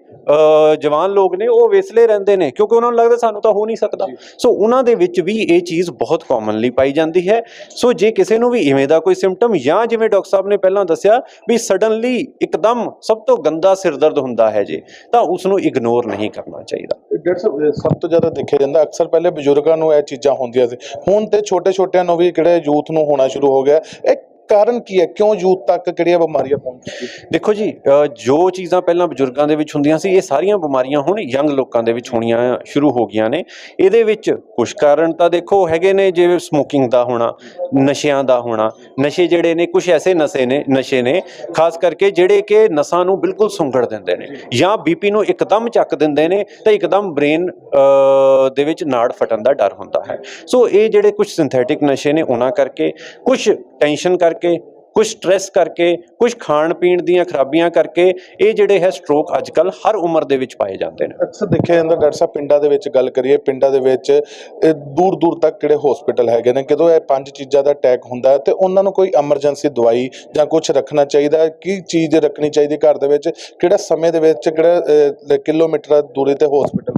ਜਵਾਨ ਲੋਕ ਨੇ ਉਹ ਵਿਸਲੇ ਰਹਿੰਦੇ ਨੇ ਕਿਉਂਕਿ ਉਹਨਾਂ ਨੂੰ ਲੱਗਦਾ ਸਾਨੂੰ ਤਾਂ ਹੋ ਨਹੀਂ ਸਕਦਾ। ਸੋ ਉਹਨਾਂ ਦੇ ਵਿੱਚ ਵੀ ਇਹ ਚੀਜ਼ ਬਹੁਤ ਕਾਮਨਲੀ ਪਾਈ ਜਾਂਦੀ ਹੈ। ਸੋ ਜੇ ਕਿਸੇ ਨੂੰ ਵੀ ਇਵੇਂ ਦਾ ਕੋਈ ਸਿੰਪਟਮ ਜਾਂ ਜਿਵੇਂ ਡਾਕਟਰ ਸਾਹਿਬ ਨੇ ਪਹਿਲਾਂ ਦੱਸਿਆ ਵੀ ਸਡਨਲੀ ਇੱਕਦਮ ਸਭ ਤੋਂ ਗੰਦਾ ਸਿਰ ਦਰਦ ਹੁੰਦਾ ਹੈ ਜੇ, ਤਾਂ ਉਸ ਨੂੰ ਇਗਨੋਰ ਨਹੀਂ ਕਰਨਾ ਚਾਹੀਦਾ। ਡਾਕਟਰ ਸਾਹਿਬ ਸਭ ਤੋਂ ਜ਼ਿਆਦਾ ਦੇਖਿਆ ਜਾਂਦਾ, ਅਕਸਰ ਪਹਿਲੇ ਬਜ਼ੁਰਗਾਂ ਨੂੰ ਇਹ ਚੀਜ਼ਾਂ ਹੁੰਦੀਆਂ ਸੀ। ਹੁਣ ਤੇ ਛੋਟੇ ਛੋਟਿਆਂ ਨੂੰ ਵੀ ਕਿਹੜੇ ਯੂਥ ਨੂੰ ਹੋਣਾ ਸ਼ੁਰੂ ਹੋ ਗਿਆ। ਇਹ ਕਾਰਨ ਕੀ ਹੈ? ਕਿਉਂ ਯੂਥ ਤੱਕ ਕਿਹੜੀਆਂ ਬਿਮਾਰੀਆਂ ਪਹੁੰਚ ਚੁੱਕੀ ਦੇਖੋ ਜੀ ਜੋ ਚੀਜ਼ਾਂ ਪਹਿਲਾਂ ਬਜ਼ੁਰਗਾਂ ਦੇ ਵਿੱਚ ਹੁੰਦੀਆਂ ਸੀ, ਇਹ ਸਾਰੀਆਂ ਬਿਮਾਰੀਆਂ ਹੁਣ ਯੰਗ ਲੋਕਾਂ ਦੇ ਵਿੱਚ ਹੋਣੀਆਂ ਸ਼ੁਰੂ ਹੋ ਗਈਆਂ ਨੇ। ਇਹਦੇ ਵਿੱਚ ਕੁਝ ਕਾਰਨ ਤਾਂ ਦੇਖੋ ਹੈਗੇ ਨੇ, ਜਿਵੇਂ ਸਮੋਕਿੰਗ ਦਾ ਹੋਣਾ, ਨਸ਼ਿਆਂ ਦਾ ਹੋਣਾ। ਨਸ਼ੇ ਜਿਹੜੇ ਨੇ ਕੁਝ ਐਸੇ ਨਸ਼ੇ ਨੇ ਨਸ਼ੇ ਨੇ, ਖਾਸ ਕਰਕੇ ਜਿਹੜੇ ਕਿ ਨਸਾਂ ਨੂੰ ਬਿਲਕੁਲ ਸੁੰਗੜ ਦਿੰਦੇ ਨੇ ਜਾਂ ਬੀਪੀ ਨੂੰ ਇੱਕਦਮ ਚੱਕ ਦਿੰਦੇ ਨੇ, ਤਾਂ ਇੱਕਦਮ ਬ੍ਰੇਨ ਦੇ ਵਿੱਚ ਨਾੜ ਫਟਣ ਦਾ ਡਰ ਹੁੰਦਾ ਹੈ। ਸੋ ਇਹ ਜਿਹੜੇ ਕੁਝ ਸਿੰਥੈਟਿਕ ਨਸ਼ੇ ਨੇ, ਉਹਨਾਂ ਕਰਕੇ ਕੁਝ ਟੈਨਸ਼ਨ ਕਰਕੇ que ਕੁਝ ਸਟ੍ਰੈਸ ਕਰਕੇ ਕੁਝ ਖਾਣ ਪੀਣ ਦੀਆਂ ਖਰਾਬੀਆਂ ਕਰਕੇ ਇਹ ਜਿਹੜੇ ਹੈ ਸਟ੍ਰੋਕ ਅੱਜ ਕੱਲ ਹਰ ਉਮਰ ਦੇ ਵਿੱਚ ਪਾਏ ਜਾਂਦੇ ਨੇ। ਅਕਸਰ ਦੇਖਿਆ ਜਾਂਦਾ ਡਾਕਟਰ ਸਾਹਿਬ ਪਿੰਡਾਂ ਦੇ ਵਿੱਚ ਗੱਲ ਕਰੀਏ ਪਿੰਡਾਂ ਦੇ ਵਿੱਚ ਦੂਰ ਦੂਰ ਤੱਕ ਕਿਹੜੇ ਹਸਪੀਟਲ ਹੈਗੇ ਨੇ ਜਦੋਂ ਇਹ ਪੰਜ ਚੀਜ਼ਾਂ ਦਾ ਅਟੈਕ ਹੁੰਦਾ ਹੈ ਤੇ ਉਹਨਾਂ ਨੂੰ ਕੋਈ ਐਮਰਜੈਂਸੀ ਦਵਾਈ ਜਾਂ ਕੁਝ ਰੱਖਣਾ ਚਾਹੀਦਾ ਹੈ ਕੀ ਚੀਜ਼ ਰੱਖਣੀ ਚਾਹੀਦੀ ਘਰ ਦੇ ਵਿੱਚ ਕਿਹੜਾ ਸਮੇਂ ਦੇ ਵਿੱਚ ਕਿਹੜਾ ਕਿਲੋਮੀਟਰ ਦੂਰੀ ਤੇ ਹਸਪੀਟਲ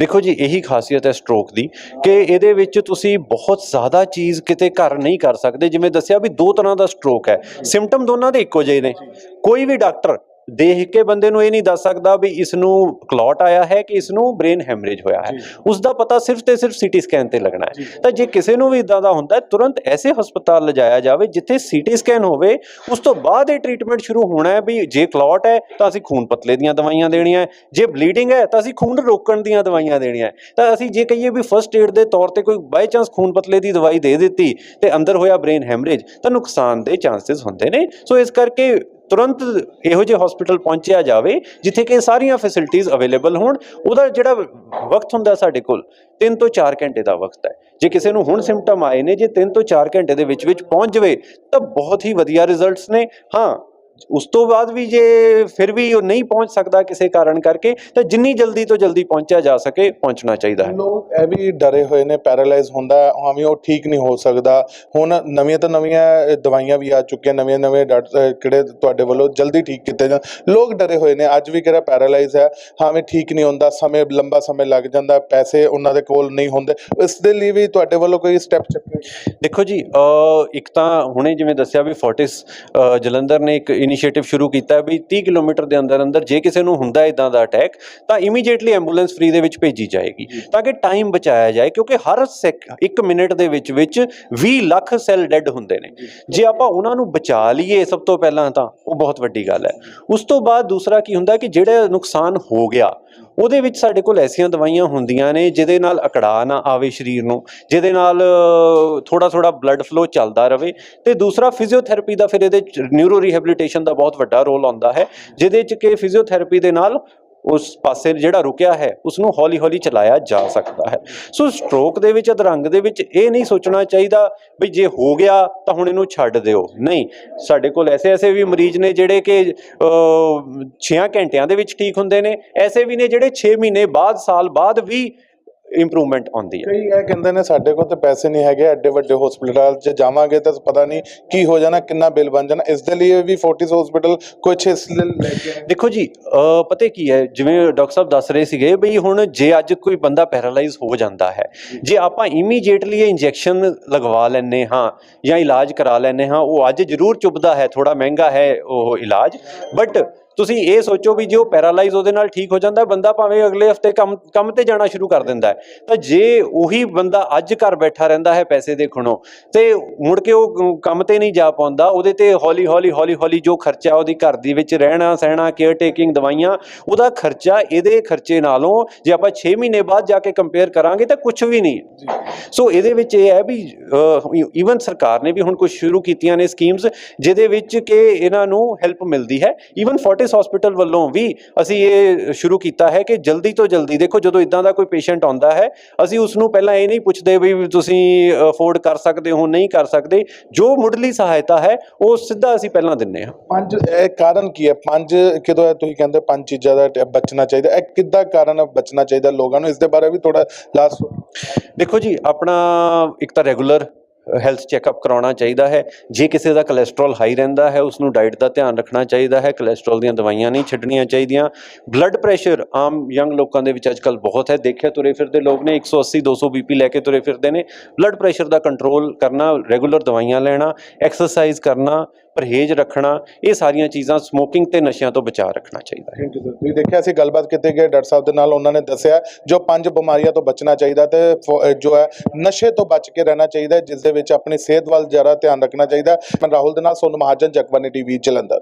ਦੇਖੋ ਜੀ ਇਹੀ ਖਾਸੀਅਤ ਹੈ ਸਟ੍ਰੋਕ ਦੀ ਕਿ ਇਹਦੇ ਵਿੱਚ ਤੁਸੀਂ ਬਹੁਤ ਜ਼ਿਆਦਾ ਚੀਜ਼ ਕਿਤੇ ਘਰ ਨਹੀਂ ਕਰ ਸਕਦੇ ਜਿਵੇਂ ਦੱਸਿਆ ਵੀ ਦੋ ਤਰ੍ਹਾਂ ਦਾ ਸਟ੍ਰੋਕ ਹੈ। ਸਿੰਪਟਮ ਦੋਨਾਂ ਦੇ ਇੱਕੋ ਜਿਹੇ ਨੇ। ਕੋਈ ਵੀ ਡਾਕਟਰ ਦੇਖ ਕੇ ਬੰਦੇ ਨੂੰ ਇਹ ਨਹੀਂ ਦੱਸ ਸਕਦਾ ਵੀ ਇਸ ਨੂੰ ਕਲੌਟ ਆਇਆ ਹੈ ਕਿ ਇਸ ਨੂੰ ਬ੍ਰੇਨ ਹੈਮਰੇਜ ਹੋਇਆ ਹੈ। ਉਸ ਦਾ ਪਤਾ ਸਿਰਫ ਤੇ ਸਿਰਫ ਸੀਟੀ ਸਕੈਨ ਤੇ ਲੱਗਣਾ ਹੈ। ਤਾਂ ਜੇ ਕਿਸੇ ਨੂੰ ਵੀ ਇਦਾਂ ਦਾ ਹੁੰਦਾ ਤੁਰੰਤ ਐਸੇ ਹਸਪਤਾਲ ਲਿਜਾਇਆ ਜਾਵੇ ਜਿੱਥੇ ਸੀਟੀ ਸਕੈਨ ਹੋਵੇ ਉਸ ਤੋਂ ਬਾਅਦ ਇਹ ਟ੍ਰੀਟਮੈਂਟ ਸ਼ੁਰੂ ਹੋਣਾ ਹੈ ਵੀ ਜੇ ਕਲੌਟ ਹੈ ਤਾਂ ਅਸੀਂ ਖੂਨ ਪਤਲੇ ਦੀਆਂ ਦਵਾਈਆਂ ਦੇਣੀਆਂ ਹੈ ਜੇ ਬਲੀਡਿੰਗ ਹੈ ਤਾਂ ਅਸੀਂ ਖੂਨ ਰੋਕਣ ਦੀਆਂ ਦਵਾਈਆਂ ਦੇਣੀਆਂ ਹੈ। ਤਾਂ ਅਸੀਂ ਜੇ ਕਹੀਏ ਵੀ ਫਰਸਟ ਏਡ ਦੇ ਤੌਰ ਤੇ ਕੋਈ ਬਾਈ ਚਾਂਸ ਖੂਨ ਪਤਲੇ ਦੀ ਦਵਾਈ ਦੇ ਦਿੱਤੀ ਤੇ ਅੰਦਰ ਹੋਇਆ ਬ੍ਰੇਨ ਹੈਮਰੇਜ ਤਾਂ ਨੁਕਸਾਨ ਦੇ ਚਾਂਸਸ ਹੁੰਦੇ ਨੇ। ਸੋ ਇਸ ਕਰਕੇ ਤੁਰੰਤ ਇਹੋ ਜਿਹੇ ਹਸਪੀਟਲ ਪਹੁੰਚਿਆ ਜਾਵੇ, ਜਿੱਥੇ ਕਿ ਸਾਰੀਆਂ ਫੈਸਿਲਿਟੀਆਂ ਅਵੇਲੇਬਲ ਹੋਣ। ਉਹਦਾ ਜਿਹੜਾ ਵਕਤ ਹੁੰਦਾ ਸਾਡੇ ਕੋਲ 3 ਤੋਂ 4 ਘੰਟੇ ਦਾ ਵਕਤ ਹੈ। ਜੇ ਕਿਸੇ ਨੂੰ ਹੁਣ ਸਿੰਪਟਮ ਆਏ ਨੇ, ਜੇ 3 ਤੋਂ 4 ਘੰਟੇ ਦੇ ਵਿੱਚ ਵਿੱਚ ਪਹੁੰਚ ਜਾਵੇ, ਤਾਂ ਬਹੁਤ ਹੀ ਵਧੀਆ ਰਿਜ਼ਲਟਸ ਨੇ। ਹਾਂ ਉਸ ਤੋਂ ਬਾਅਦ ਵੀ ਜੇ ਫਿਰ ਵੀ ਉਹ ਨਹੀਂ ਪਹੁੰਚ ਸਕਦਾ ਕਿਸੇ ਕਾਰਨ ਕਰਕੇ ਤਾਂ ਜਿੰਨੀ ਜਲਦੀ ਤੋਂ ਜਲਦੀ ਪਹੁੰਚਿਆ ਜਾ ਸਕੇ ਪਹੁੰਚਣਾ ਚਾਹੀਦਾ ਹੈ। ਲੋਕ ਇਹ ਵੀ ਡਰੇ ਹੋਏ ਨੇ ਪੈਰਾਲਾਈਜ਼ ਹੁੰਦਾ ਹੈ, ਹਾਂ ਵੀ ਉਹ ਠੀਕ ਨਹੀਂ ਹੋ ਸਕਦਾ। ਹੁਣ ਨਵੀਆਂ ਤੋਂ ਨਵੀਆਂ ਦਵਾਈਆਂ ਵੀ ਆ ਚੁੱਕੀਆਂ ਨਵੀਆਂ ਨਵੇਂ ਡਾਕਟਰ ਕਿਹੜੇ ਤੁਹਾਡੇ ਵੱਲੋਂ ਜਲਦੀ ਠੀਕ ਕੀਤੇ ਜਾਂ ਲੋਕ ਡਰੇ ਹੋਏ ਨੇ ਅੱਜ ਵੀ ਕਿਹੜਾ ਪੈਰਾਲਾਈਜ਼ ਹੈ ਹਾਂ ਵੀ ਠੀਕ ਨਹੀਂ ਹੁੰਦਾ ਸਮੇਂ ਲੰਬਾ ਸਮੇਂ ਲੱਗ ਜਾਂਦਾ ਪੈਸੇ ਉਹਨਾਂ ਦੇ ਕੋਲ ਨਹੀਂ ਹੁੰਦੇ। ਇਸ ਦੇ ਲਈ ਵੀ ਤੁਹਾਡੇ ਵੱਲੋਂ ਕੋਈ ਸਟੈਪ ਚੱਕੇ? ਦੇਖੋ ਜੀ ਇੱਕ ਤਾਂ ਹੁਣੇ ਜਿਵੇਂ ਦੱਸਿਆ ਵੀ ਫੋਰਟਿਸ ਜਲੰਧਰ ਨੇ ਇੱਕ ਇਨੀਸ਼ੀਏਟਿਵ ਸ਼ੁਰੂ ਕੀਤਾ ਵੀ 30 ਕਿਲੋਮੀਟਰ ਦੇ ਅੰਦਰ ਅੰਦਰ ਜੇ ਕਿਸੇ ਨੂੰ ਹੁੰਦਾ ਇਦਾਂ ਦਾ ਅਟੈਕ ਤਾਂ ਇਮੀਡੀਏਟਲੀ ਐਂਬੂਲੈਂਸ ਫ੍ਰੀ ਦੇ ਵਿੱਚ ਭੇਜੀ ਜਾਏਗੀ। ਤਾਂ ਕਿ ਟਾਈਮ ਬਚਾਇਆ ਜਾਏ ਕਿਉਂਕਿ ਹਰ 1 ਮਿੰਟ ਦੇ ਵਿੱਚ ਵਿੱਚ 20 ਲੱਖ ਸੈੱਲ ਡੈੱਡ ਹੁੰਦੇ ਨੇ। ਜੇ ਆਪਾਂ ਉਹਨਾਂ ਨੂੰ ਬਚਾ ਲਈਏ ਸਭ ਤੋਂ ਪਹਿਲਾਂ ਤਾਂ ਉਹ ਬਹੁਤ ਵੱਡੀ ਗੱਲ ਹੈ। ਉਸ ਤੋਂ ਬਾਅਦ ਦੂਸਰਾ ਕੀ ਹੁੰਦਾ ਕਿ ਜਿਹੜਾ ਨੁਕਸਾਨ ਹੋ ਗਿਆ ਉਹਦੇ ਵਿੱਚ ਸਾਡੇ ਕੋਲ ਐਸੀਆਂ ਦਵਾਈਆਂ ਹੁੰਦੀਆਂ ਨੇ ਜਿਹਦੇ ਨਾਲ ਅਕੜਾ ਨਾ ਆਵੇ ਸਰੀਰ ਨੂੰ, ਜਿਹਦੇ ਨਾਲ ਥੋੜਾ ਥੋੜਾ ਬਲੱਡ ਫਲੋ ਚੱਲਦਾ ਰਵੇ ਤੇ ਦੂਸਰਾ ਫਿਜ਼ੀਓਥੈਰੇਪੀ ਦਾ ਫਿਰ ਇਹਦੇ ਨਿਊਰੋ ਰੀਹੈਬਿਲਿਟੇਸ਼ਨ ਦਾ ਬਹੁਤ ਵੱਡਾ ਰੋਲ ਆਉਂਦਾ ਹੈ, ਜਿਹਦੇ ਚ ਕਿ ਫਿਜ਼ੀਓਥੈਰੇਪੀ ਦੇ ਨਾਲ ਉਸ ਪਾਸੇ ਜਿਹੜਾ ਰੁਕਿਆ ਹੈ ਉਸ ਨੂੰ ਹੌਲੀ ਹੌਲੀ ਚਲਾਇਆ ਜਾ ਸਕਦਾ ਹੈ। ਸੋ ਸਟ੍ਰੋਕ ਦੇ ਵਿੱਚ, ਅਧਰੰਗ ਦੇ ਵਿੱਚ ਇਹ ਨਹੀਂ ਸੋਚਣਾ ਚਾਹੀਦਾ ਵੀ ਜੇ ਹੋ ਗਿਆ ਤਾਂ ਹੁਣ ਇਹਨੂੰ ਛੱਡ ਦਿਓ। ਨਹੀਂ, ਸਾਡੇ ਕੋਲ ਐਸੇ ਐਸੇ ਵੀ ਮਰੀਜ਼ ਨੇ ਜਿਹੜੇ ਕਿ 6 ਘੰਟਿਆਂ ਦੇ ਵਿੱਚ ਠੀਕ ਹੁੰਦੇ ਨੇ। ਐਸੇ ਵੀ ਨੇ ਜਿਹੜੇ 6 ਮਹੀਨੇ ਬਾਅਦ, ਸਾਲ ਬਾਅਦ ਵੀ ਇੰਪਰੂਵਮੈਂਟ ਆਉਂਦੀ ਹੈ। ਕਈ ਇਹ ਕਹਿੰਦੇ ਨੇ ਸਾਡੇ ਕੋਲ ਤਾਂ ਪੈਸੇ ਨਹੀਂ ਹੈਗੇ ਐਡੇ ਵੱਡੇ ਹਸਪੀਟਲ 'ਚ ਜਾਵਾਂਗੇ ਤਾਂ ਪਤਾ ਨਹੀਂ ਕੀ ਹੋ ਜਾਣਾ ਕਿੰਨਾ ਬਿੱਲ ਬਣ ਜਾਣਾ। ਇਸ ਦੇ ਲਈ ਵੀ ਫੋਰਟਿਸ ਹਸਪੀਟਲ ਕੁਛ ਇਸ ਲਈ ਲੈ ਕੇ ਆਏ। ਦੇਖੋ ਜੀ ਅ, ਪਤਾ ਕੀ ਹੈ ਜਿਵੇਂ ਡਾਕਟਰ ਸਾਹਿਬ ਦੱਸ ਰਹੇ ਸੀਗੇ ਵੀ ਹੁਣ ਜੇ ਅੱਜ ਕੋਈ ਬੰਦਾ ਪੈਰਾਲਾਈਜ਼ ਹੋ ਜਾਂਦਾ ਹੈ ਜੇ। ਆਪਾਂ ਇਮੀਡੀਏਟਲੀ ਇਹ ਇੰਜੈਕਸ਼ਨ ਲਗਵਾ ਲੈਨੇ ਹਾਂ ਜਾਂ ਇਲਾਜ ਕਰਾ ਲੈਨੇ ਹਾਂ ਉਹ ਅੱਜ ਜ਼ਰੂਰ ਚੁੱਭਦਾ ਹੈ ਥੋੜਾ ਮਹਿੰਗਾ ਹੈ ਉਹ ਇਲਾਜ। ਬਟ ਤੁਸੀਂ ਇਹ ਸੋਚੋ ਵੀ ਜੇ ਉਹ ਪੈਰਾਲਾਈਜ਼ ਉਹਦੇ ਨਾਲ ਠੀਕ ਹੋ ਜਾਂਦਾ, ਬੰਦਾ ਭਾਵੇਂ ਅਗਲੇ ਹਫ਼ਤੇ ਕੰਮ ਕੰਮ ਤੇ ਜਾਣਾ ਸ਼ੁਰੂ ਕਰ ਦਿੰਦਾ ਹੈ। ਤਾਂ ਜੇ ਉਹੀ ਬੰਦਾ ਅੱਜ ਘਰ ਬੈਠਾ ਰਹਿੰਦਾ ਹੈ ਪੈਸੇ ਦੇਖਣੋਂ, ਤੇ ਮੁੜ ਕੇ ਉਹ ਕੰਮ ਤੇ ਨਹੀਂ ਜਾ ਪਾਉਂਦਾ, ਉਹਦੇ ਤੇ ਹੌਲੀ ਹੌਲੀ ਹੌਲੀ ਹੌਲੀ ਜੋ ਖਰਚਾ ਉਹਦੀ ਘਰ ਦੀ ਵਿੱਚ ਰਹਿਣਾ, ਸਹਿਣਾ ਕੇਅਰ ਟੇਕਿੰਗ ਦਵਾਈਆਂ, ਉਹਦਾ ਖਰਚਾ ਇਹਦੇ ਖਰਚੇ ਨਾਲੋਂ ਜੇ ਆਪਾਂ 6 ਮਹੀਨੇ ਬਾਅਦ ਜਾ ਕੇ ਕੰਪੇਅਰ ਕਰਾਂਗੇ ਤਾਂ ਕੁਝ ਵੀ ਨਹੀਂ ਸੋ ਇਹਦੇ ਵਿੱਚ ਇਹ ਹੈ ਵੀ ਈਵਨ ਸਰਕਾਰ ਨੇ ਵੀ ਹੁਣ ਕੁਝ ਸ਼ੁਰੂ ਕੀਤੀਆਂ ਨੇ ਸਕੀਮਸ ਜਿਹਦੇ ਵਿੱਚ ਕਿ ਇਹਨਾਂ ਨੂੰ ਹੈਲਪ ਮਿਲਦੀ ਹੈ। ਈਵਨ ਫੋਰਟਿਸ ਹਸਪੀਟਲ ਵੱਲੋਂ ਵੀ ਅਸੀਂ ਇਹ ਸ਼ੁਰੂ ਕੀਤਾ ਹੈ ਕਿ ਜਲਦੀ ਤੋਂ ਜਲਦੀ ਦੇਖੋ ਜਦੋਂ ਇਦਾਂ ਦਾ ਕੋਈ ਪੇਸ਼ੈਂਟ ਆਉਂਦਾ ਹੈ ਅਸੀਂ ਉਸ ਨੂੰ ਪਹਿਲਾਂ ਇਹ ਨਹੀਂ ਪੁੱਛਦੇ ਵੀ ਤੁਸੀਂ ਅਫੋਰਡ ਕਰ ਸਕਦੇ ਹੋ ਨਹੀਂ ਕਰ ਸਕਦੇ ਜੋ ਮੁੱਢਲੀ ਸਹਾਇਤਾ ਹੈ ਉਹ ਸਿੱਧਾ ਅਸੀਂ ਪਹਿਲਾਂ ਦਿੰਨੇ ਹਾਂ। ਪੰਜ ਇਹ ਕਾਰਨ ਕੀ ਹੈ? ਪੰਜ ਕਿਦੋਂ ਤੁਸੀਂ ਕਹਿੰਦੇ ਪੰਜ ਚੀਜ਼ਾਂ ਦਾ ਬਚਣਾ ਚਾਹੀਦਾ। ਇਹ ਕਿੱਦਾਂ ਕਾਰਨ ਬਚਣਾ ਚਾਹੀਦਾ ਲੋਕਾਂ ਨੂੰ? ਇਸ ਦੇ ਬਾਰੇ ਵੀ ਥੋੜਾ ਲਾਸਟ ਦੇਖੋ ਜੀ ਆਪਣਾ ਇੱਕ ਤਾਂ ਰੈਗੂਲਰ ਹੈਲਥ ਚੈੱਕਅਪ ਕਰਾਉਣਾ ਚਾਹੀਦਾ ਹੈ। ਜੇ ਕਿਸੇ ਦਾ ਕੋਲੇਸਟ੍ਰੋਲ ਹਾਈ ਰਹਿੰਦਾ ਹੈ ਉਸ ਨੂੰ ਡਾਈਟ ਦਾ ਧਿਆਨ ਰੱਖਣਾ ਚਾਹੀਦਾ ਹੈ। ਕੋਲੇਸਟ੍ਰੋਲ ਦੀਆਂ ਦਵਾਈਆਂ ਨਹੀਂ ਛੱਡਣੀਆਂ ਚਾਹੀਦੀਆਂ। ਬਲੱਡ ਪ੍ਰੈਸ਼ਰ ਆਮ ਯੰਗ ਲੋਕਾਂ ਦੇ ਵਿੱਚ ਅੱਜਕੱਲ ਬਹੁਤ ਹੈ। ਦੇਖਿਆ ਤੁਰੇ ਫਿਰਦੇ ਲੋਕ ਨੇ 180 200 ਬੀਪੀ ਲੈ ਕੇ ਤੁਰੇ ਫਿਰਦੇ ਨੇ। ਬਲੱਡ ਪ੍ਰੈਸ਼ਰ ਦਾ ਕੰਟਰੋਲ ਕਰਨਾ ਰੈਗੂਲਰ ਦਵਾਈਆਂ ਲੈਣਾ ਐਕਸਰਸਾਈਜ਼ ਕਰਨਾ ਪਰਹੇਜ਼ ਰੱਖਣਾ, ਇਹ ਸਾਰੀਆਂ ਚੀਜ਼ਾਂ ਸਮੋਕਿੰਗ ਤੇ ਨਸ਼ਿਆਂ ਤੋਂ ਬਚਾਅ ਰੱਖਣਾ ਚਾਹੀਦਾ ਹੈ। ਤੁਸੀਂ ਦੇਖਿਆ ਅਸੀਂ ਗੱਲਬਾਤ ਕੀਤੀ ਗਈ ਡਾਕਟਰ ਸਾਹਿਬ ਦੇ ਨਾਲ ਉਹਨਾਂ ਨੇ ਦੱਸਿਆ ਜੋ ਪੰਜ ਬਿਮਾਰੀਆਂ ਤੋਂ ਬਚਣਾ ਚਾਹੀਦਾ ਤੇ ਫ ਜੋ ਹੈ ਨਸ਼ੇ ਤੋਂ ਬਚ ਕੇ ਰਹਿਣਾ ਚਾਹੀਦਾ ਜਿਸ ਦੇ ਵਿੱਚ ਆਪਣੀ ਸਿਹਤ ਵੱਲ ਜ਼ਿਆਦਾ ਧਿਆਨ ਰੱਖਣਾ ਚਾਹੀਦਾ ਹੈ। ਮੈਂ ਰਾਹੁਲ ਦੇ ਨਾਲ ਸੋਨੂ ਮਹਾਜਨ ਜਗਬਾਨੀ ਟੀਵੀ, ਜਲੰਧਰ।